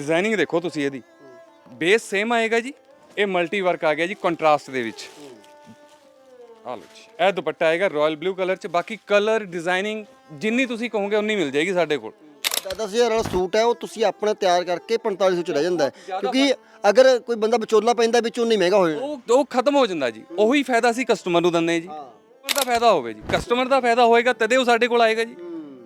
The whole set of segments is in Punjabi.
ਡਿਜ਼ਾਈਨਿੰਗ ਦੇਖੋ ਤੁਸੀਂ ਇਹਦੀ। ਬੇਸ ਸੇਮ ਆਏਗਾ ਜੀ ਇਹ ਮਲਟੀ ਵਰਕ ਆ ਗਿਆ ਜੀ ਕੰਟਰਾਸਟ ਦੇ ਵਿੱਚ। ਆ ਲਓ ਜੀ ਇਹ ਦੁਪੱਟਾ ਆਏਗਾ ਰਾਇਲ ਬਲੂ ਕਲਰ ਚ ਬਾਕੀ ਕਲਰ ਡਿਜ਼ਾਈਨਿੰਗ ਜਿੰਨੀ ਤੁਸੀਂ ਕਹੋਗੇ ਉਨੀ ਮਿਲ ਜਾਏਗੀ ਸਾਡੇ ਕੋਲ। 10000 ਵਾਲਾ ਸੂਟ ਹੈ ਉਹ ਤੁਸੀਂ ਆਪਣਾ ਤਿਆਰ ਕਰਕੇ 4500 ਚ ਰਹਿ ਜਾਂਦਾ ਕਿਉਂਕਿ ਅਗਰ ਕੋਈ ਬੰਦਾ ਵਿਚੋਲਾ ਪੈਂਦਾ ਵਿੱਚ ਉਨੀ ਮਹਿੰਗਾ ਹੋ ਉਹ ਉਹ ਖਤਮ ਹੋ ਜਾਂਦਾ ਜੀ। ਉਹੀ ਫਾਇਦਾ ਸੀ ਕਸਟਮਰ ਨੂੰ ਦਿੰਦੇ ਜੀ। ਕਸਟਮਰ ਦਾ ਫਾਇਦਾ ਹੋਵੇ ਜੀ। ਕਸਟਮਰ ਦਾ ਫਾਇਦਾ ਹੋਏਗਾ ਤਦੇ ਉਹ ਸਾਡੇ ਕੋਲ ਆਏਗਾ ਜੀ।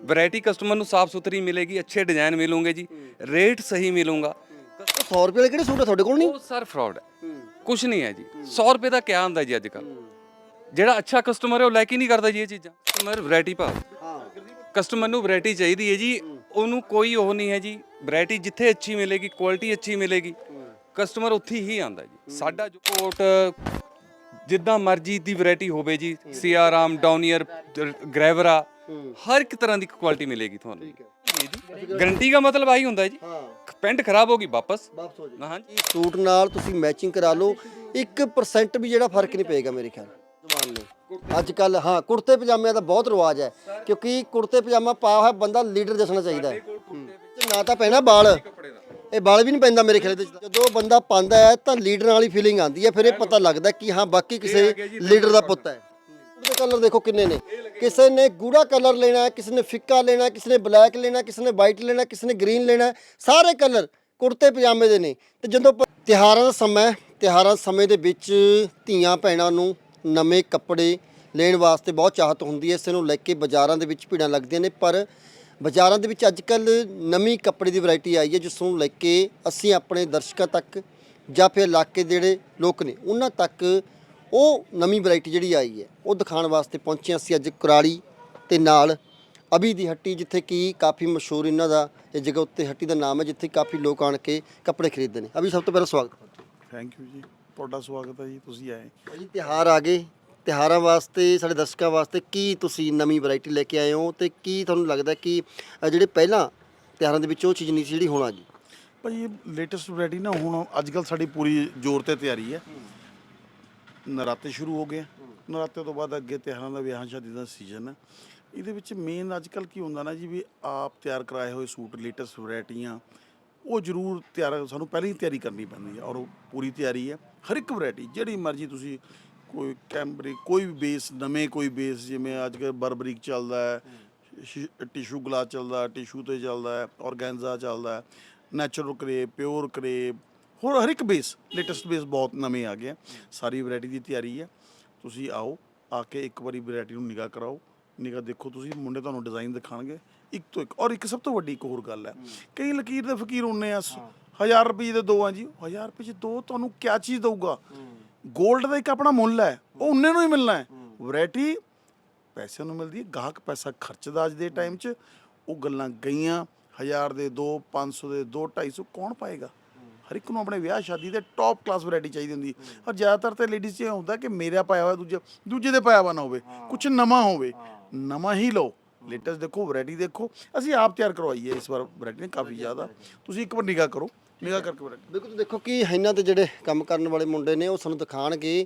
ਵੈਰਾਈਟੀ ਕਸਟਮਰ ਨੂੰ ਸਾਫ਼ ਸੁਥਰੀ ਮਿਲੇਗੀ ਅੱਛੇ ਡਿਜ਼ਾਈਨ ਮਿਲੂਗੇ ਜੀ ਰੇਟ ਸਹੀ ਮਿਲੂਗਾ। 100 ਰੁਪਏ ਵਾਲੇ ਕਿਹੜੇ ਸੂਟ ਹੈ ਤੁਹਾਡੇ ਕੋਲ ਨਹੀਂ? ਉਹ ਸਰ ਫਰਾਡ ਹੈ। ਕੁਝ ਨਹੀਂ ਹੈ ਜੀ। 100 ਰੁਪਏ ਦਾ ਕਿਆ ਹੁੰਦਾ ਜੀ ਅੱਜ ਕੱਲ ਜਿਹੜਾ ਅੱਛਾ ਕਸਟਮਰ ਹੈ ਉਹ ਲੈ ਕੇ ਨਹੀਂ ਕਰਦਾ ਜੀ ਇਹ ਚੀਜ਼ਾਂ। ਕਸਟਮਰ ਵੈਰਾਈਟੀ ਭਾਵ। ਹਾਂ। ਕਸਟਮਰ ਨੂੰ ਵੈਰਾਈਟੀ ਚਾਹੀਦੀ ਹੈ ਜੀ। ਉਹਨੂੰ ਕੋਈ ਉਹ ਨਹੀਂ ਹੈ ਜੀ। ਵੈਰਾਈਟੀ ਜਿੱਥੇ ਅੱਛੀ ਮਿਲੇਗੀ ਕੁਆਲਿਟੀ ਅੱਛੀ ਮਿਲੇਗੀ ਕਸਟਮਰ ਉੱਥੇ ਹੀ ਆਂਦਾ ਜੀ। ਸਾਡਾ ਜੋ ਕੋਟ ਜਿੱਦਾਂ ਮਰਜ਼ੀ ਦੀ ਵੈਰਾਈਟੀ ਹੋਵੇ ਜੀ। ਸੀਆਰਾਮ ਡਾਊਨੀਅਰ ਗ੍ਰੈਵਰਾ ਹਰ ਇੱਕ ਤਰ੍ਹਾਂ ਦੀ ਕੁਆਲਿਟੀ ਮਿਲੇਗੀ ਤੁਹਾਨੂੰ। ਗਾਰੰਟੀ ਦਾ ਮਤਲਬ ਆਹੀ ਹੁੰਦਾ ਜੀ। ਹਾਂ। ਪੈਂਟ ਖਰਾਬ ਹੋ ਗਈ ਵਾਪਸ। ਵਾਪਸ ਹੋ ਜਾਏ ਹਾਂ ਜੀ ਸੂਟ ਨਾਲ ਤੁਸੀਂ ਮੈਚਿੰਗ ਕਰਾ ਲਓ। 1% ਵੀ ਜਿਹੜਾ ਫ਼ਰਕ ਨਹੀਂ ਪਏਗਾ ਮੇਰੇ ਖਿਆਲ। ਜਮਾਨ ਨੂੰ। ਅੱਜ ਕੱਲ ਹਾਂ ਕੁੜਤੇ ਪਜਾਮਿਆਂ ਦਾ ਬਹੁਤ ਰਿਵਾਜ ਹੈ। ਕਿਉਂਕਿ ਕੁੜਤੇ ਪਜਾਮਾ ਪਾਇਆ ਹੋਇਆ ਬੰਦਾ ਲੀਡਰ ਦਿਸਣਾ ਚਾਹੀਦਾ ਹੈ। ਨਾ ਤਾਂ ਪੈਣਾ ਬਾਲ। ਇਹ ਬਾਲ ਵੀ ਨਹੀਂ ਪੈਂਦਾ ਮੇਰੇ ਖਿਆਲ ਤੇ ਜਦੋਂ ਬੰਦਾ ਪਾਉਂਦਾ ਹੈ ਤਾਂ ਲੀਡਰ ਵਾਲੀ ਫੀਲਿੰਗ ਆਉਂਦੀ ਹੈ। ਫਿਰ ਇਹ ਪਤਾ ਲੱਗਦਾ ਕਿ ਹਾਂ ਬਾਕੀ ਕਿਸੇ ਲੀਡਰ ਦਾ ਪੁੱਤ ਹੈ। ਉਹਦੇ ਕਲਰ ਦੇਖੋ ਕਿੰਨੇ ਨੇ ਕਿਸੇ ਨੇ ਗੂੜਾ ਕਲਰ ਲੈਣਾ ਹੈ ਕਿਸੇ ਨੇ ਫਿੱਕਾ ਲੈਣਾ ਹੈ ਕਿਸੇ ਨੇ ਬਲੈਕ ਲੈਣਾ ਹੈ, ਕਿਸੇ ਨੇ ਵਾਈਟ ਲੈਣਾ ਹੈ, ਕਿਸੇ ਨੇ ਗ੍ਰੀਨ ਲੈਣਾ ਹੈ। ਸਾਰੇ ਕਲਰ ਕੁੜਤੇ ਪਜਾਮੇ ਦੇ ਨੇ ਤੇ ਜਦੋਂ ਪ- ਤਿਉਹਾਰਾਂ ਦਾ ਸਮਾਂ ਹੈ, ਤਿਉਹਾਰਾਂ ਸਮੇਂ ਦੇ ਵਿੱਚ ਧੀਆਂ ਭੈਣਾਂ ਨੂੰ ਨਵੇਂ ਕੱਪੜੇ ਲੈਣ ਵਾਸਤੇ ਬਹੁਤ ਚਾਹਤ ਹੁੰਦੀ ਹੈ ਇਸ ਨੂੰ ਲੈ ਕੇ ਬਾਜ਼ਾਰਾਂ ਦੇ ਵਿੱਚ ਭੀੜਾਂ ਲੱਗਦੀਆਂ ਨੇ ਪਰ ਬਾਜ਼ਾਰਾਂ ਦੇ ਵਿੱਚ ਅੱਜ ਕੱਲ ਨਵੀਂ ਕੱਪੜੇ ਦੀ ਵੈਰਾਈਟੀ ਆਈ ਹੈ ਜਿਸ ਨੂੰ ਲੈ ਕੇ ਅਸੀਂ ਆਪਣੇ ਦਰਸ਼ਕਾਂ ਤੱਕ ਜਾਂ ਫਿਰ ਇਲਾਕੇ ਦੇ ਜਿਹੜੇ ਲੋਕ ਨੇ ਉਹਨਾਂ ਤੱਕ ਉਹ ਨਵੀਂ ਵੈਰਾਈਟੀ ਜਿਹੜੀ ਆਈ ਹੈ ਉਹ ਦਿਖਾਉਣ ਵਾਸਤੇ ਪਹੁੰਚੇ ਅਸੀਂ ਅੱਜ ਕੁਰਾਲੀ ਤੇ ਨਾਲ ਅਭੀ ਦੀ ਹੱਟੀ ਜਿੱਥੇ ਕਿ ਕਾਫੀ ਮਸ਼ਹੂਰ ਇਹਨਾਂ ਦਾ ਇਹ ਜਗ੍ਹਾ ਉੱਤੇ ਹੱਟੀ ਦਾ ਨਾਮ ਹੈ ਜਿੱਥੇ ਕਾਫੀ ਲੋਕ ਆਣ ਕੇ ਕੱਪੜੇ ਖਰੀਦਦੇ ਨੇ। ਅਭੀ ਸਭ ਤੋਂ ਪਹਿਲਾਂ ਸਵਾਗਤ ਥੈਂਕ ਯੂ ਜੀ। ਤੁਹਾਡਾ ਸਵਾਗਤ ਹੈ ਜੀ ਤੁਸੀਂ ਆਏ। ਭਾਜੀ ਤਿਹਾਰ ਆ ਗਏ। ਤਿਹਾਰਾਂ ਵਾਸਤੇ ਸਾਡੇ ਦਰਸ਼ਕਾਂ ਵਾਸਤੇ ਕੀ ਤੁਸੀਂ ਨਵੀਂ ਵੈਰਾਈਟੀ ਲੈ ਕੇ ਆਏ ਹੋ ਤੇ ਕੀ ਤੁਹਾਨੂੰ ਲੱਗਦਾ ਕਿ ਜਿਹੜੇ ਪਹਿਲਾਂ ਤਿਹਾਰਾਂ ਦੇ ਵਿੱਚ ਉਹ ਚੀਜ਼ ਨਹੀਂ ਸੀ ਜਿਹੜੀ ਹੁਣ ਆ ਗਈ? ਭਾਈ ਲੇਟੈਸਟ ਵੈਰਾਈਟੀ ਨਾ ਹੁਣ ਅੱਜ ਕੱਲ ਸਾਡੀ ਪੂਰੀ ਜ਼ੋਰ ਤੇ ਤਿਆਰੀ ਹੈ। ਨਰਾਤੇ ਸ਼ੁਰੂ ਹੋ ਗਏ ਆ। ਨਰਾਤੇ ਤੋਂ ਬਾਅਦ ਅੱਗੇ ਤਿਉਹਾਰਾਂ ਦਾ ਵਿਆਹਾਂ ਸ਼ਾਦੀ ਦਾ ਸੀਜ਼ਨ ਹੈ ਇਹਦੇ ਵਿੱਚ ਮੇਨ ਅੱਜ ਕੱਲ ਕੀ ਹੁੰਦਾ ਨਾ ਜੀ ਵੀ ਆਪ ਤਿਆਰ ਕਰਾਏ ਹੋਏ ਸੂਟ ਲੇਟੈਸਟ ਵੈਰਾਈਟੀਆਂ ਉਹ ਜ਼ਰੂਰ ਤਿਆਰ, ਸਾਨੂੰ ਪਹਿਲਾਂ ਹੀ ਤਿਆਰੀ ਕਰਨੀ ਪੈਂਦੀ ਹੈ ਔਰ ਉਹ ਪੂਰੀ ਤਿਆਰੀ ਹੈ ਹਰ ਇੱਕ ਵੈਰਾਈਟੀ ਜਿਹੜੀ ਮਰਜ਼ੀ ਤੁਸੀਂ ਕੋਈ ਕੈਂਬਰਿਕ ਕੋਈ ਵੀ ਬੇਸ ਨਵੇਂ ਕੋਈ ਬੇਸ ਜਿਵੇਂ ਅੱਜ ਕੱਲ੍ਹ ਬਰਬਰੀਕ ਚੱਲਦਾ ਹੈ ਟਿਸ਼ੂ ਗਲਾਸ ਚੱਲਦਾ ਟਿਸ਼ੂ ਤੇ ਚੱਲਦਾ ਹੈ ਔਰਗੈਂਜ਼ਾ ਚੱਲਦਾ ਹੈ ਨੈਚੁਰਲ ਕਰੇਪ ਪਿਓਰ ਕਰੇਪ ਹੋਰ ਹਰ ਇੱਕ ਬੇਸ ਲੇਟੈਸਟ ਬੇਸ ਬਹੁਤ ਨਵੇਂ ਆ ਗਏ ਆ। ਸਾਰੀ ਵੈਰਾਈਟੀ ਦੀ ਤਿਆਰੀ ਹੈ। ਤੁਸੀਂ ਆਓ, ਆ ਕੇ ਇੱਕ ਵਾਰੀ ਵੈਰਾਈਟੀ ਨੂੰ ਨਿਗਾਹ ਕਰਾਓ। ਨਿਗਾਹ ਦੇਖੋ ਤੁਸੀਂ, ਮੁੰਡੇ ਤੁਹਾਨੂੰ ਡਿਜ਼ਾਈਨ ਦਿਖਾਣਗੇ। ਇੱਕ ਤੋਂ ਇੱਕ, ਔਰ ਇੱਕ ਸਭ ਤੋਂ ਵੱਡੀ ਇੱਕ ਹੋਰ ਗੱਲ ਹੈ। ਕਈ ਲਕੀਰ ਦੇ ਫਕੀਰ ਹੁੰਨੇ ਆ 1000 ਰੁਪਏ ਦੇ ਦੋ ਆ ਜੀ। 1000 ਰੁਪਏ ਚ ਦੋ ਤੁਹਾਨੂੰ ਕਿਆ ਚੀਜ਼ ਦਊਗਾ? 골ਡ ਦਾ ਇੱਕ ਆਪਣਾ ਮੁੱਲ ਹੈ। ਉਹ ਉਹਨੇ ਨੂੰ ਹੀ ਮਿਲਣਾ ਹੈ। ਵੈਰਾਈਟੀ ਪੈਸਿਆਂ ਨੂੰ ਮਿਲਦੀ ਹੈ, ਗਾਹਕ ਪੈਸਾ ਖਰਚਦਾ ਅੱਜ ਦੇ ਟਾਈਮ 'ਚ। ਉਹ ਗੱਲਾਂ ਗਈਆਂ 1000 ਦੇ ਦੋ 500 ਦੇ ਦੋ 250 ਕੌਣ ਪਾਏਗਾ? ਹਰ ਇੱਕ ਨੂੰ ਆਪਣੇ ਵਿਆਹ ਸ਼ਾਦੀ ਦੇ ਟੌਪ ਕਲਾਸ ਵੈਰਾਈਟੀ ਚਾਹੀਦੀ ਹੁੰਦੀ ਹੈ। ਔਰ ਜ਼ਿਆਦਾਤਰ ਤੇ ਲੇਡੀਜ਼ 'ਚ ਇਹ ਹੁੰਦਾ ਕਿ ਮੇਰਾ ਪਾਇਆ ਹੋਇਆ ਦੂਜੇ ਦੂਜੇ ਦੇ ਪਾਇਆ ਹੋਇਆ ਨਾ ਹੋਵੇ ਕੁਝ ਨਵਾਂ ਹੋਵੇ ਨਵਾਂ ਹੀ ਲਓ। ਲੇਟੈਸਟ ਦੇਖੋ ਵੈਰਾਈਟੀ ਦੇਖੋ। ਅਸੀਂ ਆਪ ਤਿਆਰ ਕਰਵਾਈ ਹੈ ਇਸ ਵਾਰ ਵੈਰਾਈਟੀ ਨੇ ਕਾਫੀ ਜ਼ਿਆਦਾ। ਤੁਸੀਂ ਇੱਕ ਵਾਰ ਨਿਗਾਹ ਕਰੋ ਨਿਗਾਹ ਕਰਕੇ ਵੈਰਾਈਟੀ ਬਿਲਕੁਲ ਤੁਸੀਂ ਦੇਖੋ ਕਿ ਇਹਨਾਂ ਦੇ ਜਿਹੜੇ ਕੰਮ ਕਰਨ ਵਾਲੇ ਮੁੰਡੇ ਨੇ ਉਹ ਸਾਨੂੰ ਦਿਖਾਣਗੇ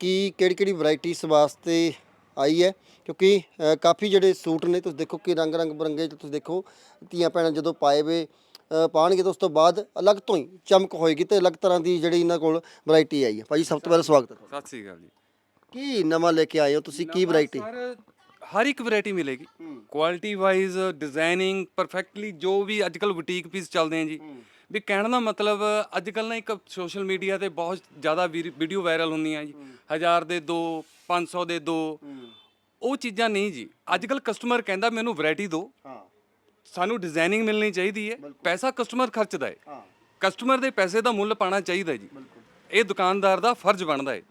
ਕਿ ਕਿਹੜੀ ਕਿਹੜੀ ਵੈਰਾਈਟੀ ਇਸ ਵਾਸਤੇ ਆਈ ਹੈ। ਕਿਉਂਕਿ ਅ, ਕਾਫੀ ਜਿਹੜੇ ਸੂਟ ਨੇ ਤੁਸੀਂ ਦੇਖੋ ਕਿ ਰੰਗ ਰੰਗ ਬਰੰਗੇ ਤੁਸੀਂ ਦੇਖੋ ਧੀਆਂ ਭੈਣਾਂ ਜਦੋਂ ਪਾਏ ਵੇ ਅ, ਪਾਉਣਗੇ ਤਾਂ ਉਸ ਤੋਂ ਬਾਅਦ ਅਲੱਗ ਤੋਂ ਹੀ ਚਮਕ ਹੋਏਗੀ ਤੇ ਅਲੱਗ ਤਰ੍ਹਾਂ ਦੀ ਜਿਹੜੀ ਇਹਨਾਂ ਕੋਲ ਵੈਰਾਈਟੀ ਆਈ ਹੈ। ਭਾਜੀ ਸਭ ਤੋਂ ਪਹਿਲਾਂ ਸਵਾਗਤ ਹੈ। ਸਤਿ ਸ੍ਰੀ ਅਕਾਲ ਜੀ। ਕੀ ਨਵਾਂ ਲੈ ਕੇ ਆਏ ਹੋ? ਤੁਸੀਂ ਕੀ ਵੈਰਾਈਟੀ ਸਰ ਹਰ ਇੱਕ ਵੈਰਾਈਟੀ ਮਿਲੇਗੀ। ਕੁਆਲਿਟੀ ਵਾਈਜ਼ ਡਿਜ਼ਾਈਨਿੰਗ ਪਰਫੈਕਟਲੀ ਜੋ ਵੀ ਅੱਜ ਕੱਲ ਬੁਟੀਕ ਪੀਸ ਚੱਲਦੇ ਆ ਜੀ। ਵੀ ਕਹਿਣ ਦਾ ਮਤਲਬ ਅੱਜ ਕੱਲ ਨਾ ਇੱਕ ਸੋਸ਼ਲ ਮੀਡੀਆ ਤੇ ਬਹੁਤ ਜ਼ਿਆਦਾ ਵੀਡੀਓ ਵਾਇਰਲ ਹੁੰਦੀਆਂ ਜੀ। ਹਜ਼ਾਰ ਦੇ ਦੋ 500 ਦੇ ਦੋ। ਉਹ ਚੀਜ਼ਾਂ ਨਹੀਂ ਜੀ। ਅੱਜ ਕੱਲ ਕਸਟਮਰ ਕਹਿੰਦਾ ਮੈਨੂੰ ਵੈਰਾਈਟੀ ਦਿਓ ਹਾਂ। ਸਾਨੂੰ ਡਿਜ਼ਾਈਨਿੰਗ ਮਿਲਣੀ ਚਾਹੀਦੀ ਹੈ। ਪੈਸਾ ਕਸਟਮਰ ਖਰਚਦਾ ਹੈ। ਹਾਂ। ਕਸਟਮਰ ਦੇ ਪੈਸੇ ਦਾ ਮੁੱਲ ਪਾਣਾ ਚਾਹੀਦਾ ਜੀ। ਇਹ ਦੁਕਾਨਦਾਰ ਦਾ ਫਰਜ਼ ਬਣਦਾ ਹੈ।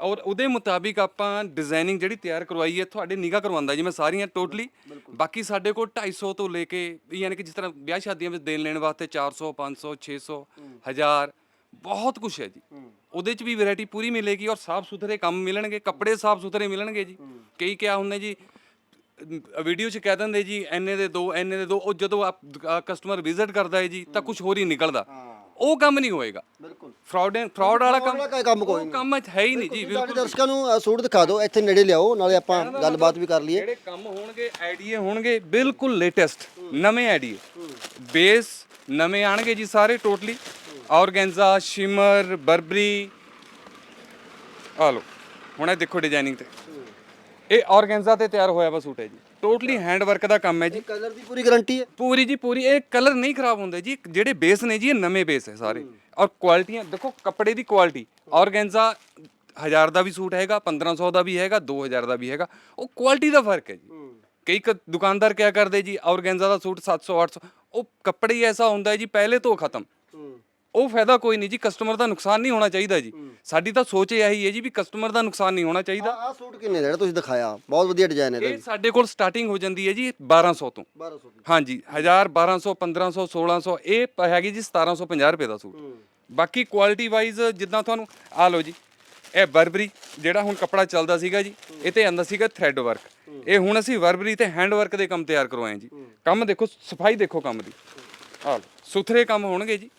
ਔਰ ਉਹਦੇ ਮੁਤਾਬਿਕ ਆਪਾਂ ਡਿਜ਼ਾਈਨਿੰਗ ਜਿਹੜੀ ਤਿਆਰ ਕਰਵਾਈ ਹੈ ਤੁਹਾਡੇ ਨਿਗਾਹ ਕਰਵਾਉਂਦਾ ਜੀ ਮੈਂ ਸਾਰੀਆਂ ਟੋਟਲੀ ਬਾਕੀ ਸਾਡੇ ਕੋਲ 250 ਤੋਂ ਲੈ ਕੇ ਯਾਨੀ ਕਿ ਜਿਸ ਤਰ੍ਹਾਂ ਵਿਆਹ ਸ਼ਾਦੀਆਂ ਵਿੱਚ ਦੇਣ ਲੈਣ ਵਾਸਤੇ 400 500 600 1000 ਬਹੁਤ ਕੁਝ ਹੈ ਜੀ। ਉਹਦੇ ਚ ਵੀ ਵੈਰਾਈਟੀ ਪੂਰੀ ਮਿਲੇਗੀ ਔਰ ਸਾਫ਼ ਸੁਥਰੇ ਕੰਮ ਮਿਲਣਗੇ ਕੱਪੜੇ ਸਾਫ਼ ਸੁਥਰੇ ਮਿਲਣਗੇ ਜੀ। ਕਈ ਕਿਆ ਹੁੰਦੇ ਜੀ ਵੀਡੀਓ ਚ ਕਹਿ ਦਿੰਦੇ ਜੀ ਐਨੇ ਦੇ ਦੋ ਐਨੇ ਦੇ ਦੋ ਉਹ ਜਦੋਂ ਕਸਟਮਰ ਵਿਜ਼ਿਟ ਕਰਦਾ ਹੈ ਜੀ ਤਾਂ ਕੁਝ ਹੋਰ ਹੀ ਨਿਕਲਦਾ। ਉਹ ਕੰਮ ਨਹੀਂ ਹੋਏਗਾ। ਬਿਲਕੁਲ। ਫਰਾਡ ਫਰਾਡ ਵਾਲਾ ਕੰਮ ਕੰਮ ਕੋਈ ਕੰਮ ਹੈ ਹੀ ਨਹੀਂ ਜੀ ਸਾਡੇ ਬਿਲਕੁਲ। ਦਰਸ਼ਕਾਂ ਨੂੰ ਸੂਟ ਦਿਖਾ ਦਿਓ ਇੱਥੇ ਨੇੜੇ ਲਿਆਓ ਨਾਲੇ ਆਪਾਂ ਗੱਲਬਾਤ ਵੀ ਕਰ ਲਈਏ। ਜਿਹੜੇ ਕੰਮ ਹੋਣਗੇ ਆਈਡੀਏ ਹੋਣਗੇ ਬਿਲਕੁਲ ਲੇਟੈਸਟ ਨਵੇਂ ਆਈਡੀਏ ਬੇਸ ਨਵੇਂ ਆਣਗੇ ਜੀ ਸਾਰੇ ਟੋਟਲੀ ਆਰਗੈਂਜ਼ਾ ਸ਼ਿਮਰ ਬਰਬਰੀ। ਆ ਲਓ ਹੁਣ ਇਹ ਦੇਖੋ ਡਿਜ਼ਾਈਨਿੰਗ ਤੇ। ਇਹ ਆਰਗੈਂਜ਼ਾ ਤੇ ਤਿਆਰ ਹੋਇਆ ਵਾ ਸੂਟ ਹੈ ਜੀ। ਟੋਟਲੀ ਹੈਂਡ ਵਰਕ ਦਾ ਕੰਮ ਹੈ ਜੀ। ਕਲਰ ਦੀ ਪੂਰੀ ਗਾਰੰਟੀ ਹੈ? ਪੂਰੀ ਜੀ ਪੂਰੀ। ਇਹ ਕਲਰ ਨਹੀਂ ਖਰਾਬ ਹੁੰਦੇ ਜੀ। ਜਿਹੜੇ ਬੇਸ ਨੇ ਜੀ ਇਹ ਨਵੇਂ ਬੇਸ ਹੈ ਸਾਰੇ। ਔਰ ਕੁਆਲਿਟੀਆਂ ਦੇਖੋ ਕੱਪੜੇ ਦੀ ਕੁਆਲਿਟੀ ਆਰਗੈਂਜ਼ਾ ਹਜ਼ਾਰ ਦਾ ਵੀ ਸੂਟ ਹੈਗਾ 1500 ਦਾ ਵੀ ਹੈਗਾ 2000 ਦਾ ਵੀ ਹੈਗਾ। ਉਹ ਕੁਆਲਿਟੀ ਦਾ ਫ਼ਰਕ ਹੈ ਜੀ। ਕਈ ਕ- ਦੁਕਾਨਦਾਰ ਕਿਆ ਕਰਦੇ ਜੀ ਆਰਗੈਂਜ਼ਾ ਦਾ ਸੂਟ 700 800 ਉਹ ਕੱਪੜੇ ਹੀ ਐਸਾ ਹੁੰਦਾ ਹੈ ਜੀ ਪਹਿਲੇ ਤੋਂ ਖਤਮ। ਉਹ ਫਾਇਦਾ ਕੋਈ ਨਹੀਂ ਜੀ ਕਸਟਮਰ ਦਾ ਨੁਕਸਾਨ ਨਹੀਂ ਹੋਣਾ ਚਾਹੀਦਾ ਜੀ। ਸਾਡੀ ਤਾਂ ਸੋਚ ਇਹ ਹੈ ਜੀ ਵੀ ਕਸਟਮਰ ਦਾ ਨੁਕਸਾਨ ਨਹੀਂ ਹੋਣਾ ਚਾਹੀਦਾ। ਆਹ ਸੂਟ ਕਿੰਨੇ ਦਾ ਜਿਹੜਾ ਤੁਸੀਂ ਦਿਖਾਇਆ? ਬਹੁਤ ਵਧੀਆ ਡਿਜ਼ਾਈਨ ਹੈ ਇਹ ਇਹਦਾ ਸਾਡੇ ਕੋਲ ਸਟਾਰਟਿੰਗ ਹੋ ਜਾਂਦੀ ਹੈ ਜੀ 1200 ਤੋਂ। 1200 ਦੀ। ਹਾਂਜੀ 1000 1200 1500 1600 ਇਹ ਪ- ਹੈਗੀ ਜੀ 1750 ਰੁਪਏ ਦਾ ਸੂਟ। ਬਾਕੀ ਕੁਆਲਿਟੀ ਵਾਈਜ਼ ਜਿੱਦਾਂ ਤੁਹਾਨੂੰ ਆ ਲਓ ਜੀ ਇਹ ਬਰਬਰੀ ਜਿਹੜਾ ਹੁਣ ਕੱਪੜਾ ਚੱਲਦਾ ਸੀਗਾ ਜੀ ਇਹ ਤੇ ਆਂਦਾ ਸੀਗਾ ਥ੍ਰੈਡ ਵਰਕ ਇਹ ਹੁਣ ਅਸੀਂ ਬਰਬਰੀ ਤੇ ਹੈਂਡ ਵਰਕ ਦੇ ਕੰਮ ਤਿਆਰ ਕਰਵਾਏ ਜੀ। ਕੰਮ ਦੇਖੋ ਸਫ਼ਾਈ ਦੇਖੋ ਕੰਮ ਦੀ। ਆ ਲਓ ਸੁਥਰੇ ਕੰਮ ਹੋਣਗੇ ਜੀ।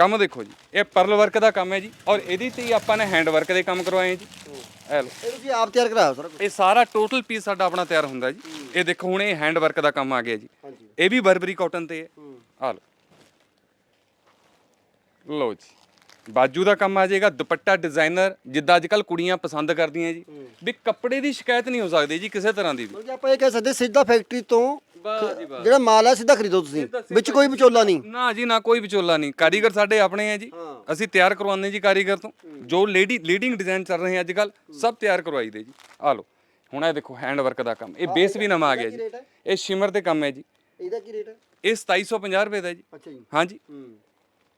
ਕੰਮ ਦੇਖੋ ਜੀ ਇਹ ਪਰਲ ਵਰਕ ਦਾ ਕੰਮ ਹੈ ਜੀ ਔਰ ਇਹਦੀ ਤੇ ਹੀ ਆਪਾਂ ਨੇ ਹੈਂਡ ਵਰਕ ਦੇ ਕੰਮ ਕਰਵਾਏ ਜੀ। ਇਹ ਲਓ। ਇਹ ਤੁਸੀਂ ਆਪ ਤਿਆਰ ਕਰਾਇਆ ਸਾਰਾ ਕੁਝ ਇਹ ਸਾਰਾ ਟੋਟਲ ਪੀਸ ਸਾਡਾ ਆਪਣਾ ਤਿਆਰ ਹੁੰਦਾ ਜੀ। ਇਹ ਦੇਖੋ ਹੁਣ ਇਹ ਹੈਂਡ ਵਰਕ ਦਾ ਕੰਮ ਆ ਗਿਆ ਜੀ। ਇਹ ਵੀ ਬਰਬਰੀ ਕਾਟਨ ਤੇ ਹੈ। ਆ ਲਓ। ਲਓ ਜੀ। ਬਾਜੂ ਦਾ ਕੰਮ ਆ ਜਾਏਗਾ ਦੁਪੱਟਾ ਡਿਜ਼ਾਈਨਰ ਜਿੱਦਾਂ ਅੱਜ ਕੱਲ ਕੁੜੀਆਂ ਪਸੰਦ ਕਰਦੀਆਂ ਜੀ। ਵੀ ਕੱਪੜੇ ਦੀ ਸ਼ਿਕਾਇਤ ਨਹੀਂ ਹੋ ਸਕਦੀ ਜੀ ਕਿਸੇ ਤਰ੍ਹਾਂ ਦੀ ਵੀ। ਆਪਾਂ ਇਹ ਕਹਿ ਸਕਦੇ ਸਿੱਧਾ ਫੈਕਟਰੀ ਤੋਂ ਜੀ ਜਿਹੜਾ ਮਾਲ ਹੈ ਸਿੱਧਾ ਖਰੀਦੋ ਤੁਸੀਂ। ਵਿੱਚ ਕੋਈ ਵਿਚੋਲਾ ਨਹੀਂ। ਨਾ ਜੀ ਨਾ ਕੋਈ ਵਿਚੋਲਾ ਨਹੀਂ। ਕਾਰੀਗਰ ਸਾਡੇ ਆਪਣੇ ਹੈ ਜੀ। ਅਸੀਂ ਤਿਆਰ ਕਰਵਾਉਂਦੇ ਜੀ ਕਾਰੀਗਰ ਤੋਂ। ਜੋ ਲੇਡੀ ਲੀਡਿੰਗ ਡਿਜ਼ਾਈਨ ਚੱਲ ਰਹੇ ਅੱਜ ਕੱਲ ਸਭ ਤਿਆਰ ਕਰਵਾਈ ਦੇ ਜੀ। ਆ ਲਓ ਹੁਣ ਇਹ ਦੇਖੋ ਹੈਂਡ ਵਰਕ ਦਾ ਕੰਮ। ਇਹ ਬੇਸ ਵੀ ਨਵਾਂ ਆ ਗਿਆ ਜੀ। ਇਹ ਸ਼ਿਮਰ ਤੇ ਕੰਮ ਹੈ ਜੀ। ਇਹਦਾ ਕੀ ਰੇਟ ਹੈ? ਇਹ 2750 ਰੁਪਏ ਦਾ ਜੀ। ਅੱਛਾ ਜੀ। ਹਾਂਜੀ।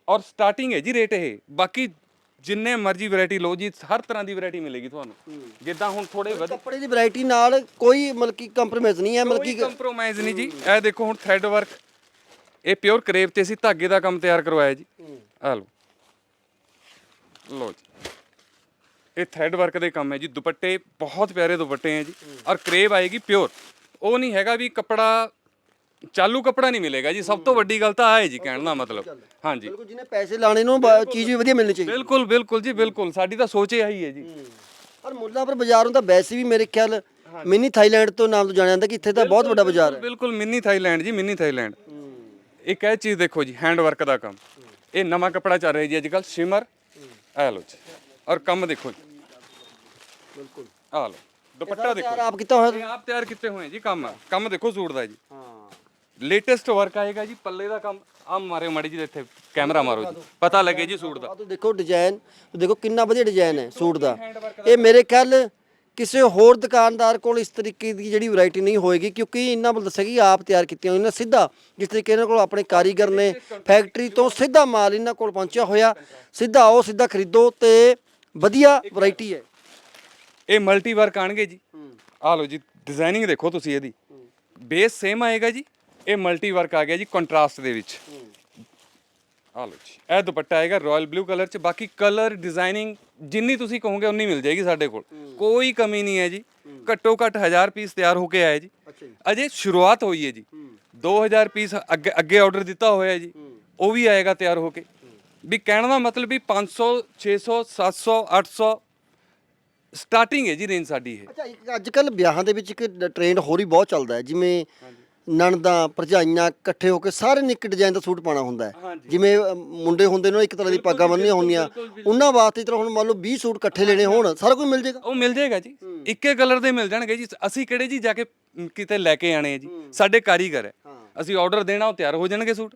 ਔਰ ਸਟਾਰਟਿੰਗ ਹੈ ਜੀ ਰੇਟ ਇਹ। ਬਾਕੀ ਜਿੰਨੇ ਮਰਜ਼ੀ ਵੈਰਾਈਟੀ ਲਓ ਜੀ ਹਰ ਤਰ੍ਹਾਂ ਦੀ ਵੈਰਾਈਟੀ ਮਿਲੇਗੀ ਤੁਹਾਨੂੰ। ਜਿੱਦਾਂ ਹੁਣ ਥੋੜੇ ਵਧ ਕੱਪੜੇ ਦੀ ਵੈਰਾਈਟੀ ਨਾਲ ਕੋਈ ਮਤਲਬ ਕਿ ਕੰਪਰੋਮਾਈਜ਼ ਨਹੀਂ ਹੈ ਮਤਲਬ ਕੋਈ ਕਿ ਕੰਪਰੋਮਾਈਜ਼ ਨਹੀਂ ਜੀ। ਇਹ ਦੇਖੋ ਹੁਣ ਥ੍ਰੈਡ ਵਰਕ ਇਹ ਪਿਓਰ ਕਰੇਪ ਤੇ ਅਸੀਂ ਧਾਗੇ ਦਾ ਕੰਮ ਤਿਆਰ ਕਰਵਾਇਆ ਜੀ। ਆ ਲਓ। ਲਓ ਜੀ। ਇਹ ਥ੍ਰੈਡ ਵਰਕ ਦੇ ਕੰਮ ਹੈ ਜੀ। ਦੁਪੱਟੇ ਬਹੁਤ ਪਿਆਰੇ ਦੁਪੱਟੇ ਹੈ ਜੀ। ਔਰ ਕਰੇਪ ਆਏਗੀ ਪਿਓਰ ਉਹ ਨਹੀਂ ਹੈਗਾ ਵੀ ਕੱਪੜਾ ਚਾਲੂ ਕੱਪੜਾ ਨਹੀਂ ਮਿਲੇਗਾ ਜੀ ਸਭ ਤੋਂ ਵੱਡੀ ਗੱਲ ਤਾਂ ਆ ਹੈ ਜੀ ਕਹਿਣ ਦਾ ਮਤਲਬ। ਹਾਂਜੀ। ਬਿਲਕੁਲ ਜਿਹਨੇ ਪੈਸੇ ਲਾਣੇ ਨੂੰ ਬ- ਚੀਜ਼ ਵੀ ਵਧੀਆ ਮਿਲਣੀ ਚਾਹੀਦੀ। ਬਿਲਕੁਲ ਬਿਲਕੁਲ ਜੀ ਬਿਲਕੁਲ। ਸਾਡੀ ਤਾਂ ਸੋਚ ਇਹ ਆਹੀ ਹੈ ਜੀ। ਔਰ ਮੁੱਲਾਪੁਰ ਬਾਜ਼ਾਰ ਨੂੰ ਤਾਂ ਵੈਸੇ ਵੀ ਮੇਰੇ ਖਿਆਲ ਮਿਨੀ ਥਾਈਲੈਂਡ ਤੋਂ ਨਾਮ ਤੋਂ ਜਾਣਿਆ ਜਾਂਦਾ ਕਿ ਇੱਥੇ ਤਾਂ ਬਹੁਤ ਵੱਡਾ ਬਾਜ਼ਾਰ ਹੈ। ਬਿਲਕੁਲ ਮਿੰਨੀ ਥਾਈਲੈਂਡ ਜੀ ਮਿੰਨੀ ਥਾਈਲੈਂਡ। ਇੱਕ ਇਹ ਚੀਜ਼ ਦੇਖੋ ਜੀ ਹੈਂਡ ਵਰਕ ਦਾ ਕੰਮ। ਇਹ ਨਵਾਂ ਕੱਪੜਾ ਚੱਲ ਰਿਹਾ ਜੀ ਅੱਜ ਕੱਲ ਸ਼ਿਮਰ ਇਹ ਲਓ ਜੀ। ਔਰ ਕੰਮ ਦੇਖੋ ਜੀ। ਬਿਲਕੁਲ। ਆ ਲਓ। ਦੁਪੱਟਾ ਦੇਖੋ ਆਪ ਕੀਤਾ ਹੋਇਆ ਇਹ ਆਪ ਤਿਆਰ ਕੀਤੇ ਹੋਏ ਜੀ ਕੰਮ। ਕੰਮ ਦੇਖੋ ਸੂਟ ਦਾ ਜੀ। ਹਾਂ। ਲੇਟੈਸਟ ਵਰਕ ਆਏਗਾ ਜੀ ਪੱਲੇ ਦਾ ਕੰਮ ਆ ਮਾਰਿਓ ਮਾੜੀ ਜੀ ਇੱਥੇ ਕੈਮਰਾ ਮਾਰੋ ਜੀ ਪਤਾ ਲੱਗੇ ਜੀ ਸੂਟ ਦਾ। ਆ ਤੂੰ ਦੇਖੋ ਡਿਜ਼ਾਈਨ ਦੇਖੋ ਕਿੰਨਾ ਵਧੀਆ ਡਿਜ਼ਾਈਨ ਹੈ ਸੂਟ ਦਾ। ਇਹ ਮੇਰੇ ਖਿਆਲ ਕਿਸੇ ਹੋਰ ਦੁਕਾਨਦਾਰ ਕੋਲ ਇਸ ਤਰੀਕੇ ਦੀ ਜਿਹੜੀ ਵੈਰਾਈਟੀ ਨਹੀਂ ਹੋਏਗੀ ਕਿਉਂਕਿ ਇਹਨਾਂ ਵੱਲ ਦੱਸਿਆ ਕਿ ਆਪ ਤਿਆਰ ਕੀਤੀਆਂ ਹੋਈਆਂ ਨੇ ਸਿੱਧਾ ਜਿਸ ਤਰੀਕੇ ਇਹਨਾਂ ਕੋਲ ਆਪਣੇ ਕਾਰੀਗਰ ਨੇ ਫੈਕਟਰੀ ਤੋਂ ਸਿੱਧਾ ਮਾਲ ਇਹਨਾਂ ਕੋਲ ਪਹੁੰਚਿਆ ਹੋਇਆ। ਸਿੱਧਾ ਆਓ ਸਿੱਧਾ ਖਰੀਦੋ ਤੇ ਵਧੀਆ ਵੈਰਾਈਟੀ ਹੈ। ਇਹ ਮਲਟੀ ਵਰਕ ਆਣਗੇ ਜੀ। ਆ ਲਓ ਜੀ ਡਿਜ਼ਾਈਨਿੰਗ ਦੇਖੋ ਤੁਸੀਂ ਇਹਦੀ। ਬੇਸ ਸੇਮ ਆਏਗਾ ਜੀ। ਇਹ ਮਲਟੀ ਵਰਕ ਆ ਗਿਆ ਜੀ ਕੰਟਰਾਸਟ ਦੇ ਵਿੱਚ। ਆ ਲਓ ਜੀ ਇਹ ਦੁਪੱਟਾ ਆਏਗਾ ਰਾਇਲ ਬਲੂ ਕਲਰ ਚ। ਬਾਕੀ ਕਲਰ ਡਿਜ਼ਾਈਨਿੰਗ ਜਿੰਨੀ ਤੁਸੀਂ ਕਹੋਗੇ ਉਨੀ ਮਿਲ ਜਾਏਗੀ ਸਾਡੇ ਕੋਲ। ਕੋਈ ਕਮੀ ਨਹੀਂ ਹੈ ਜੀ। ਘੱਟੋ ਘੱਟ 1000 ਪੀਸ ਤਿਆਰ ਹੋ ਕੇ ਆਏ ਜੀ। ਅਜੇ ਸ਼ੁਰੂਆਤ ਹੋਈ ਹੈ ਜੀ। 2000 ਪੀਸ ਅੱਗੇ ਅੱਗੇ ਆਰਡਰ ਦਿੱਤਾ ਹੋਇਆ ਜੀ। ਉਹ ਵੀ ਆਏਗਾ ਤਿਆਰ ਹੋ ਕੇ। ਵੀ ਕਹਿਣ ਦਾ ਮਤਲਬ ਵੀ 500 600 700 800 ਸਟਾਰਟਿੰਗ ਹੈ ਜੀ ਰੇਂਜ ਸਾਡੀ ਇਹ। ਅੱਛਾ ਇੱਕ ਅੱਜ ਕੱਲ ਵਿਆਹਾਂ ਦੇ ਵਿੱਚ ਇੱਕ ਟ੍ਰੈਂਡ ਹੋਰ ਹੀ ਬਹੁਤ ਚੱਲਦਾ ਹੈ। ਜਿਵੇਂ ਨਣਦਾਂ ਭਰਜਾਈਆਂ ਇਕੱਠੇ ਹੋ ਕੇ ਸਾਰੇ ਨੇ ਇੱਕ ਡਿਜ਼ਾਈਨ ਦਾ ਸੂਟ ਪਾਣਾ ਹੁੰਦਾ ਹੈ। ਜਿਵੇਂ ਅ, ਮੁੰਡੇ ਹੁੰਦੇ ਨੇ ਇੱਕ ਤਰ੍ਹਾਂ ਦੀ ਪੱਗਾਂ ਬੰਨ੍ਹਨੀਆਂ ਹੁੰਦੀਆਂ। ਉਹਨਾਂ ਵਾਸਤੇ ਤਰ੍ਹਾਂ ਹੁਣ ਮੰਨ ਲਓ 20 ਸੂਟ ਇਕੱਠੇ ਲੈਣੇ ਹੋਣ ਸਾਰਾ ਕੁਝ ਮਿਲ ਜਾਏਗਾ। ਉਹ ਮਿਲ ਜਾਏਗਾ ਜੀ। ਇੱਕੇ ਕਲਰ ਦੇ ਮਿਲ ਜਾਣਗੇ ਜੀ। ਅਸੀਂ ਕਿਹੜੇ ਜੀ ਜਾ ਕੇ ਮ, ਕਿਤੇ ਲੈ ਕੇ ਆਣੇ ਆ ਜੀ। ਸਾਡੇ ਕਾਰੀਗਰ ਹੈ। ਅਸੀਂ ਆਰਡਰ ਦੇਣਾ ਉਹ ਤਿਆਰ ਹੋ ਜਾਣਗੇ ਸੂਟ।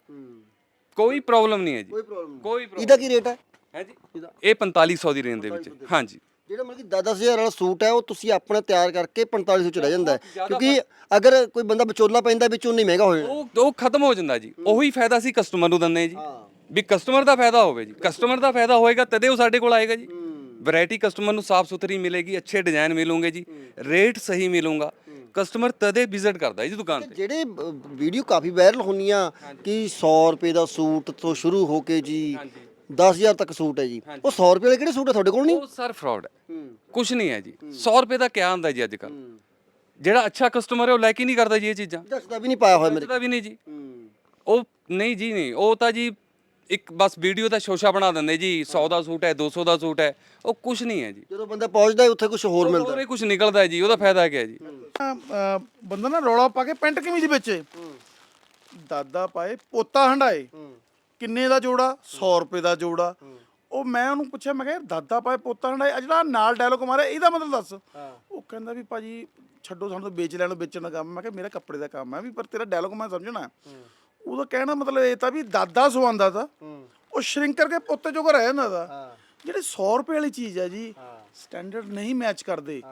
ਕੋਈ ਪ੍ਰੋਬਲਮ ਨਹੀਂ ਹੈ ਜੀ। ਕੋਈ ਪ੍ਰੋਬਲਮ ਕੋਈ problem ਇਹਦਾ ਕੀ ਰੇਟ ਹੈ? ਹੈ ਜੀ। ਇਹ 4500 ਦੀ ਰੇਂਜ ਦੇ ਵਿੱਚ। ਹਾਂਜੀ। ਜਿਹੜਾ ਮਤਲਬ ਕਿ 10-10000 ਵਾਲਾ ਸੂਟ ਹੈ ਉਹ ਤੁਸੀਂ ਆਪਣਾ ਤਿਆਰ ਕਰਕੇ 4500 ਚ ਰਹਿ ਜਾਂਦਾ ਹੈ। ਕਿਉਂਕਿ ਅਗਰ ਕੋਈ ਬੰਦਾ ਵਿਚੋਲਾ ਪੈਂਦਾ ਵਿੱਚ ਉਨੀ ਮਹਿੰਗਾ ਹੋ ਜਾਣਾ ਉਹ ਉਹ ਖਤਮ ਹੋ ਜਾਂਦਾ ਜੀ। ਉਹੀ ਫਾਇਦਾ ਸੀ ਕਸਟਮਰ ਨੂੰ ਦਿੰਦੇ ਜੀ। ਵੀ ਕਸਟਮਰ ਦਾ ਫਾਇਦਾ ਹੋਵੇ ਜੀ। ਕਸਟਮਰ ਦਾ ਫਾਇਦਾ ਹੋਏਗਾ ਤਦੇ ਉਹ ਸਾਡੇ ਕੋਲ ਆਏਗਾ ਜੀ। ਵੈਰਾਈਟੀ ਕਸਟਮਰ ਨੂੰ ਸਾਫ਼ ਸੁਥਰੀ ਮਿਲੇਗੀ ਅੱਛੇ ਡਿਜ਼ਾਈਨ ਮਿਲੂਗੇ ਜੀ। ਰੇਟ ਸਹੀ ਮਿਲੂਗਾ। ਕਸਟਮਰ ਤਦੇ ਵਿਜ਼ਿਟ ਕਰਦਾ ਜੀ ਦੁਕਾਨ ਤੇ ਜਿਹੜੇ ਵੀਡੀਓ ਕਾਫੀ ਵਾਇਰਲ ਹੁੰਦੀਆਂ ਕਿ 100 ਰੁਪਏ ਦਾ ਸੂਟ ਤੋਂ ਸ਼ੁਰੂ ਹੋ ਕੇ ਜੀ 10000 ਤੱਕ ਸੂਟ ਹੈ ਜੀ। ਉਹ 100 ਰੁਪਏ ਵਾਲੇ ਕਿਹੜੇ ਸੂਟ ਹੈ ਤੁਹਾਡੇ ਕੋਲ ਨਹੀਂ? ਉਹ ਸਰ ਫਰਾਡ ਹੈ। ਕੁਝ ਨਹੀਂ ਹੈ ਜੀ। 100 ਰੁਪਏ ਦਾ ਕਿਆ ਹੁੰਦਾ ਜੀ ਅੱਜ ਕੱਲ ਜਿਹੜਾ ਅੱਛਾ ਕਸਟਮਰ ਹੈ ਉਹ ਲਾਈਕ ਹੀ ਨਹੀਂ ਕਰਦਾ ਜੀ ਇਹ ਚੀਜ਼ਾਂ। ਦੱਸਦਾ ਵੀ ਨਹੀਂ ਪਾਇਆ ਹੋਇਆ ਮੇਰੇ ਦਾ ਵੀ ਨਹੀਂ ਜੀ। ਉਹ ਨਹੀਂ ਜੀ ਨਹੀਂ। ਉਹ ਤਾਂ ਜੀ ਇੱਕ ਬਸ ਵੀਡੀਓ ਦਾ ਸ਼ੋਸ਼ਾ ਬਣਾ ਦਿੰਦੇ ਜੀ। 100 ਦਾ ਸੂਟ ਹੈ 200 ਦਾ ਸੂਟ ਹੈ। ਉਹ ਕੁਝ ਨਹੀਂ ਹੈ ਜੀ। ਜਦੋਂ ਬੰਦਾ ਪਹੁੰਚਦਾ ਹੈ ਉੱਥੇ ਕੁਝ ਹੋਰ ਮਿਲਦਾ ਉਹਰੇ ਕੁਝ ਨਿਕਲਦਾ ਹੈ ਜੀ। ਉਹਦਾ ਫਾਇਦਾ ਕੀ ਹੈ ਜੀ? ਬੰਦਾ ਨਾ ਰੌਲਾ ਪਾ ਕੇ ਪੈਂਟ ਕਮੀਜ਼ ਵੇਚੇ? ਦਾਦਾ ਪਾਏ ਪੋਤਾ ਹੰਡਾਏ ਕਿੰਨੇ ਦਾ ਜੋੜਾ? 100 ਰੁਪਏ ਦਾ ਜੋੜਾ। ਉਹ ਮੈਂ ਉਹਨੂੰ ਪੁੱਛਿਆ ਮੈਂ ਕਿਹਾ ਯਾਰ ਦਾਦਾ ਪਾਏ ਪੋਤਾ ਹੰਡਾਏ ਆ ਜਿਹੜਾ ਨਾਲ ਡਾਇਲੋਗ ਮਾਰਿਆ ਇਹਦਾ ਮਤਲਬ ਦੱਸ। ਉਹ ਕਹਿੰਦਾ ਵੀ ਭਾਜੀ ਛੱਡੋ ਸਾਨੂੰ ਤਾਂ ਵੇਚ ਲੈਣ ਵੇਚਣ ਦਾ ਕੰਮ। ਮੈਂ ਕਿਹਾ ਮੇਰਾ ਕੱਪੜੇ ਦਾ ਕੰਮ ਹੈ ਵੀ ਪਰ ਤੇਰਾ ਡਾਇਲੋਗ ਮੈਂ ਸਮਝਣਾ ਉਹਦਾ ਕਹਿਣਾ ਮਤਲਬ ਇਹ ਤਾਂ ਵੀ ਦਾਦਾ ਸਵਾਉਂਦਾ ਤਾ। ਉਹ ਸ਼ਰਿੰਕ ਕਰਕੇ ਪੁੱਤ ਜੋਗਾ ਰਹਿ ਜਾਂਦਾ ਤਾ। ਜਿਹੜੇ 100 ਰੁਪਏ ਵਾਲੀ ਚੀਜ਼ ਹੈ ਜੀ ਸਟੈਂਡਰਡ ਨਹੀਂ ਮੈਚ ਕਰਦੇ।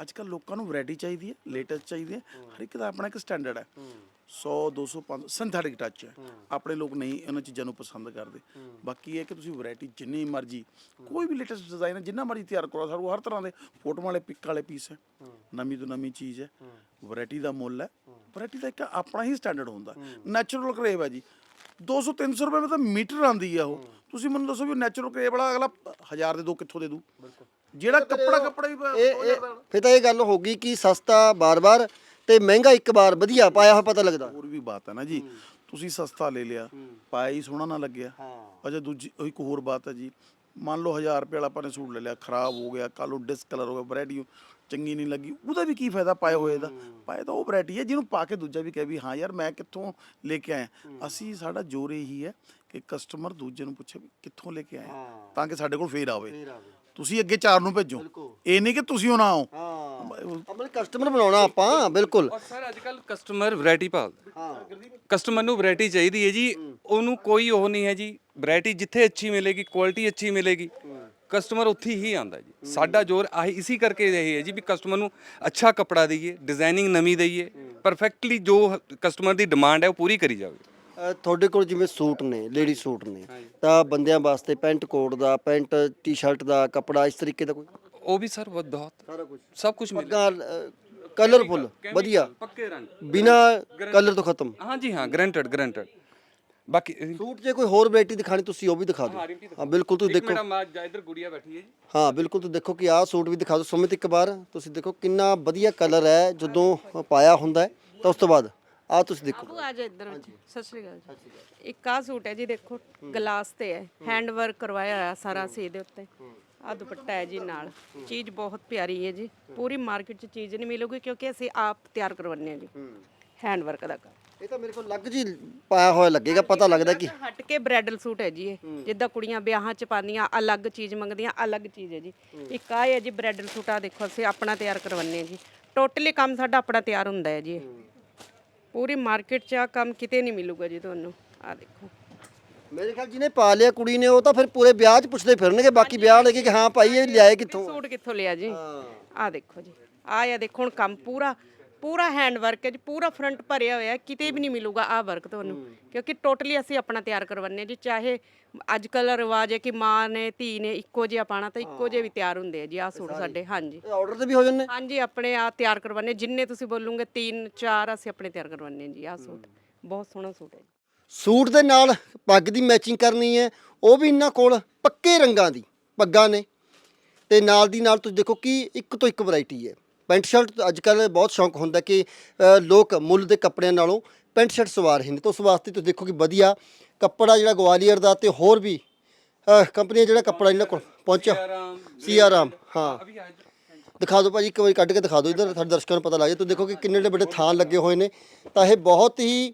ਅੱਜ ਕੱਲ ਲੋਕਾਂ ਨੂੰ ਵੈਰਾਈਟੀ ਚਾਹੀਦੀ ਹੈ ਲੇਟੈਸਟ ਚਾਹੀਦੀ ਹੈ। ਹਰ ਇੱਕ ਦਾ ਆਪਣਾ ਇੱਕ ਸਟੈਂਡਰਡ ਹੈ। 100 200 500 ਸਿੰਥੈਟਿਕ ਟੱਚ ਹੈ। ਆਪਣੇ ਲੋਕ ਨਹੀਂ ਇਹਨਾਂ ਚੀਜ਼ਾਂ ਨੂੰ ਪਸੰਦ ਕਰਦੇ। ਬਾਕੀ ਇਹ ਹੈ ਕਿ ਤੁਸੀਂ ਵੈਰਾਈਟੀ ਜਿੰਨੀ ਮਰਜ਼ੀ ਕੋਈ ਵੀ ਲੇਟੈਸਟ ਡਿਜ਼ਾਈਨ ਹੈ ਜਿੰਨਾ ਮਰਜ਼ੀ ਤਿਆਰ ਕਰੋ ਸਾਡੇ ਕੋਲ ਹਰ ਤਰ੍ਹਾਂ ਦੇ ਫੋਟੋਆਂ ਵਾਲੇ ਪਿਕ ਵਾਲੇ ਪੀਸ ਹੈ। ਨਵੀਂ ਤੋਂ ਨਵੀਂ ਚੀਜ਼ ਹੈ। ਵੈਰਾਈਟੀ ਦਾ ਮੁੱਲ ਹੈ। ਵੈਰਾਈਟੀ ਦਾ ਇੱਕ ਆਪਣਾ ਹੀ ਸਟੈਂਡਰਡ ਹੁੰਦਾ। ਨੈਚੁਰਲ ਕਰੇਵ ਹੈ ਜੀ। 200 300 ਰੁਪਏ ਵਿੱਚ ਤਾਂ ਮੀਟਰ ਆਂਦੀ ਆ ਉਹ। ਤੁਸੀਂ ਮੈਨੂੰ ਦੱਸੋ ਵੀ ਨੈਚੁਰਲ ਕਰੇਵ ਵਾਲਾ ਅਗਲਾ ਹਜ਼ਾਰ ਦੇ ਦੋ ਕਿੱਥੋਂ ਦੇ ਦੂ? ਜਿਹੜਾ ਕੱਪੜਾ ਕੱਪੜਾ ਹੀ ਇਹ ਫਿਰ ਤਾਂ ਇਹ ਗੱਲ ਹੋ ਗਈ ਕਿ ਸਸਤਾ ਬਾਰ-ਬਾਰ ਤੇ ਮਹਿੰਗਾ ਇੱਕ ਵਾਰ ਵਧੀਆ ਪਾਇਆ ਹੋਇਆ ਪਤਾ ਲੱਗਦਾ। ਹੋਰ ਵੀ ਬਾਤ ਹੈ ਨਾ ਜੀ। ਤੁਸੀਂ ਸਸਤਾ ਲੈ ਲਿਆ ਪਾਇਆ ਹੀ ਸੋਹਣਾ ਨਾ ਲੱਗਿਆ। ਅੱਛਾ ਦੂਜੀ ਉਹ ਇੱਕ ਹੋਰ ਬਾਤ ਹੈ ਜੀ। ਮੰਨ ਲਓ 1000 ਰੁਪਏ ਵਾਲਾ ਆਪਾਂ ਨੇ ਸੂਟ ਲੈ ਲਿਆ ਖਰਾਬ ਹੋ ਗਿਆ ਕੱਲ ਨੂੰ ਡਿਸਕਲਰ ਹੋ ਗਿਆ ਵੈਰਾਈਟੀ ਚੰਗੀ ਨਹੀਂ ਲੱਗੀ। ਉਹਦਾ ਵੀ ਕੀ ਫਾਇਦਾ ਪਾਏ ਹੋਏ ਦਾ ਪਾਏ ਤਾਂ ਉਹ ਵੈਰਾਈਟੀ ਹੈ ਜਿਹਨੂੰ ਪਾ ਕੇ ਦੂਜਾ ਵੀ ਕਹੇ ਵੀ ਹਾਂ ਯਾਰ ਮੈਂ ਕਿੱਥੋਂ ਲੈ ਕੇ ਆਇਆ? ਅਸੀਂ ਸਾਡਾ ਜੋਰ ਇਹੀ ਹੈ ਕਿ ਕਸਟਮਰ ਦੂਜੇ ਨੂੰ ਪੁੱਛੇ ਵੀ ਕਿੱਥੋਂ ਲੈ ਕੇ ਆਇਆ? ਤਾਂ ਕਿ ਸਾਡੇ ਕੋਲ ਫੇਰ ਆਵੇ। ਤੁਸੀਂ ਅੱਗੇ ਚਾਰ ਨੂੰ ਭੇਜੋ। ਇਹ ਨਹੀਂ ਕਿ ਤੁਸੀਂ ਉਹ ਨਾ ਆਓ। ਹਾਂ। ਆਪਣੇ ਕਸਟਮਰ ਬਣਾਉਣਾ ਆਪਾਂ ਬਿਲਕੁਲ। ਔਰ ਸਰ ਅੱਜ ਕੱਲ ਕਸਟਮਰ ਵੈਰਾਈਟੀ ਭਾਲਦਾ ਕਸਟਮਰ ਨੂੰ ਵੈਰਾਈਟੀ ਚਾਹੀਦੀ ਹੈ ਜੀ। ਉਹਨੂੰ ਕੋਈ ਉਹ ਨਹੀਂ ਹੈ ਜੀ। ਵੈਰਾਈਟੀ ਜਿੱਥੇ ਅੱਛੀ ਮਿਲੇਗੀ ਕੁਆਲਿਟੀ ਅੱਛੀ ਮਿਲੇਗੀ। ਕਸਟਮਰ ਉੱਥੇ ਹੀ ਆਂਦਾ ਜੀ। ਸਾਡਾ ਜ਼ੋਰ ਆਹੀ ਇਸੀ ਕਰਕੇ ਇਹ ਹੈ ਜੀ ਵੀ ਕਸਟਮਰ ਨੂੰ ਅੱਛਾ ਕੱਪੜਾ ਦਈਏ ਡਿਜ਼ਾਈਨਿੰਗ ਨਵੀਂ ਦਈਏ। ਪਰਫੈਕਟਲੀ ਜੋ ਕਸਟਮਰ ਦੀ ਡਿਮਾਂਡ ਹੈ ਉਹ ਪੂਰੀ ਕਰੀ ਜਾਵੇ। ਅ, ਤੁਹਾਡੇ ਕੋਲ ਜਿਵੇਂ ਸੂਟ ਨੇ ਲੇਡੀ ਸੂਟ ਨੇ ਤਾਂ ਬੰਦਿਆਂ ਵਾਸਤੇ ਪੈਂਟ ਕੋਟ ਦਾ ਪੈਂਟ ਟੀ-ਸ਼ਰਟ ਦਾ ਕੱਪੜਾ ਇਸ ਤਰੀਕੇ ਦਾ ਕੋਈ? ਉਹ ਵੀ ਸਰ ਬਹੁਤ ਬਹੁਤ ਸਾਰਾ ਕੁਝ ਸਭ ਕੁਝ ਮਿਲ ਪੱਗਾ ਕਲਰਫੁਲ ਵਧੀਆ। ਪੱਕੇ ਰੰਗ। ਬਿਨਾ ਕਲਰ ਤੋਂ ਖਤਮ। ਹਾਂਜੀ ਹਾਂ ਗਰੰਟਡ ਗਰੰਟਡ ਬਾਕੀ ਸੂਟ ਜੇ ਕੋਈ ਹੋਰ ਵੈਰਾਈਟੀ ਦਿਖਾਣੀ ਤੁਸੀਂ ਉਹ ਵੀ ਦਿਖਾ ਦਿਓ। ਹਾਂ ਬਿਲਕੁਲ ਤੁਸੀਂ ਦੇਖੋ। ਮਾ ਇਧਰ ਗੁੜੀਆ ਬੈਠੀ ਹੈ ਜੀ। ਹਾਂ ਬਿਲਕੁਲ ਤੁਸੀਂ ਦੇਖੋ ਕਿ ਆਹ ਸੂਟ ਵੀ ਦਿਖਾ ਦਿਓ। ਸੁਮਿਤ ਇੱਕ ਵਾਰ ਤੁਸੀਂ ਦੇਖੋ ਕਿੰਨਾ ਵਧੀਆ ਕਲਰ ਹੈ ਜਦੋਂ ਪਾਇਆ ਹੁੰਦਾ ਹੈ ਤਾਂ ਉਸ ਤੋਂ ਬਾਅਦ। ਆਹ ਤੁਸੀਂ ਦੇਖੋ। ਬਾਬੂ ਆ ਜਾ ਇੱਧਰ ਵਿੱਚ। ਸਤਿ ਸ਼੍ਰੀ ਅਕਾਲ ਜੀ। ਇੱਕ ਆ ਸੂਟ ਹੈ ਜੀ ਦੇਖੋ ਗਲਾਸ ਤੇ ਹੈ। ਹੈਂਡ ਵਰਕ ਕਰਵਾਇਆ ਹੋਇਆ ਸਾਰਾ ਸੀ ਦੇ ਉੱਤੇ। ਆ ਦੁਪੱਟਾ ਹੈ ਜੀ ਨਾਲ। ਚੀਜ਼ ਬਹੁਤ ਪਿਆਰੀ ਹੈ ਜੀ। ਪੂਰੀ ਮਾਰਕੀਟ 'ਚ ਚੀਜ਼ ਨਹੀਂ ਮਿਲੂਗੀ ਕਿਉਂਕਿ ਅਸੀਂ ਆਪ ਤਿਆਰ ਕਰਵਾਉਂਦੇ ਹਾਂ ਜੀ। ਹੈਂਡ ਵਰਕ ਦਾ ਕੰਮ। ਇਹ ਤਾਂ ਮੇਰੇ ਕੋਲ ਲੱਗ ਜੀ ਪਾਇਆ ਹੋਇਆ ਲੱਗੇਗਾ ਪਤਾ ਲੱਗਦਾ ਕਿ ਹਟ ਕੇ ਬ੍ਰਾਈਡਲ ਸੂਟ ਹੈ ਜੀ ਇਹ। ਜਿੱਦਾਂ ਕੁੜੀਆਂ ਵਿਆਹਾਂ 'ਚ ਪਾਉਂਦੀਆਂ ਅਲੱਗ ਚੀਜ਼ ਮੰਗਦੀਆਂ ਅਲੱਗ ਚੀਜ਼ ਹੈ ਜੀ। ਇੱਕ ਆ ਹੈ ਜੀ ਬ੍ਰਾਈਡਲ ਸੂਟ ਆ ਦੇਖੋ ਅਸੀਂ ਆਪਣਾ ਤਿਆਰ ਕਰਵਾਉਂਦੇ ਹਾਂ ਜੀ। ਟੋਟਲੀ ਕੰਮ ਸਾਡਾ ਆਪਣਾ ਤਿਆਰ ਹੁੰਦਾ ਹੈ ਜੀ ਇਹ। ਪੂਰੀ ਮਾਰਕੀਟ 'ਚ ਆ ਕੰਮ ਕਿਤੇ ਨਹੀਂ ਮਿਲੂਗਾ ਜੀ ਤੁਹਾਨੂੰ। ਆ ਦੇਖੋ। ਮੇਰੇ ਖਿਆਲ ਜਿਹਨੇ ਪਾ ਲਿਆ ਕੁੜੀ ਨੇ ਉਹ ਤਾਂ ਫਿਰ ਪੂਰੇ ਵਿਆਹ 'ਚ ਪੁੱਛਦੇ ਫਿਰਨਗੇ ਬਾਕੀ ਵਿਆਹ ਲੈ ਕੇ ਕਿ ਹਾਂ ਭਾਈ ਇਹ ਲਿਆਏ ਕਿੱਥੋਂ? ਸੂਟ ਕਿੱਥੋਂ ਲਿਆ ਜੀ? ਆ ਦੇਖੋ ਜੀ। ਆ ਆ ਦੇਖੋ ਹੁਣ ਕੰਮ ਪੂਰਾ ਪੂਰਾ ਹੈਂਡ ਵਰਕ ਹੈ ਜੀ ਪੂਰਾ ਫਰੰਟ ਭਰਿਆ ਹੋਇਆ ਹੈ, ਕਿਤੇ ਵੀ ਨਹੀਂ ਮਿਲੂਗਾ ਆ ਵਰਕ ਤੁਹਾਨੂੰ। ਕਿਉਂਕਿ ਟੋਟਲੀ ਅਸੀਂ ਆਪਣਾ ਤਿਆਰ ਕਰਵਾਉਂਦੇ ਹਾਂ ਜੀ ਚਾਹੇ ਅੱਜ ਕੱਲ ਰਿਵਾਜ ਹੈ ਕਿ ਮਾਂ ਨੇ ਧੀ ਨੇ ਇੱਕੋ ਜਿਹਾ ਪਾਣਾ ਤਾਂ ਇੱਕੋ ਜਿਹੇ ਵੀ ਤਿਆਰ ਹੁੰਦੇ ਆ ਜੀ ਆ ਸੂਟ ਸਾਡੇ ਹਾਂਜੀ। ਇਹ ਆਰਡਰ ਤੇ ਵੀ ਹੋ ਜਾਂਦੇ? ਹਾਂਜੀ ਆਪਣੇ ਆ ਤਿਆਰ ਕਰਵਾਉਂਦੇ ਜਿੰਨੇ ਤੁਸੀਂ ਬੋਲੋਗੇ ਤਿੰਨ ਚਾਰ ਅਸੀਂ ਆਪਣੇ ਤਿਆਰ ਕਰਵਾਉਂਦੇ ਹਾਂ ਜੀ ਆ ਸੂਟ। ਬਹੁਤ ਸੋਹਣਾ ਸੂਟ ਹੈ ਜੀ। ਸੂਟ ਦੇ ਨਾਲ ਪੱਗ ਦੀ ਮੈਚਿੰਗ ਕਰਨੀ ਹੈ ਉਹ ਵੀ ਇਹਨਾਂ ਕੋਲ ਪੱਕੇ ਰੰਗਾਂ ਦੀ ਪੱਗਾਂ ਨੇ। ਤੇ ਨਾਲ ਦੀ ਨਾਲ ਤੁਸੀਂ ਦੇਖੋ ਕਿ ਇੱਕ ਤੋਂ ਇੱਕ ਵੈਰਾਈਟੀ ਹੈ। ਪੈਂਟ ਸ਼ਰਟ ਅੱਜ ਕੱਲ ਬਹੁਤ ਸ਼ੌਂਕ ਹੁੰਦਾ ਕਿ ਲੋਕ ਮੁੱਲ ਦੇ ਕੱਪੜਿਆਂ ਨਾਲੋਂ ਪੈਂਟ ਸ਼ਰਟ ਸਵਾ ਰਹੇ ਨੇ। ਤਾਂ ਉਸ ਵਾਸਤੇ ਤੁਸੀਂ ਦੇਖੋ ਕਿ ਵਧੀਆ ਕੱਪੜਾ ਜਿਹੜਾ ਗਵਾਲੀਅਰ ਦਾ ਤੇ ਹੋਰ ਵੀ ਕੰਪਨੀਆਂ ਜਿਹੜਾ ਕੱਪੜਾ ਇਹਨਾਂ ਕੋਲ ਪਹੁੰਚਿਆ। ਸੀਆਰਾਮ ਹਾਂ। ਅਭੀ ਆ ਦਿਖਾ ਦਿਓ ਭਾਜੀ ਇੱਕ ਵਾਰੀ ਕੱਢ ਕੇ ਦਿਖਾ ਦਿਓ ਇਧਰ ਸਾਡੇ ਦਰਸ਼ਕਾਂ ਨੂੰ ਪਤਾ ਲੱਗ ਜਾਏ। ਤੁਸੀਂ ਦੇਖੋ ਕਿ ਕਿੰਨੇ ਡੇ ਵੱਡੇ ਥਾਨ ਲੱਗੇ ਹੋਏ ਨੇ। ਤਾਂ ਇਹ ਬਹੁਤ ਹੀ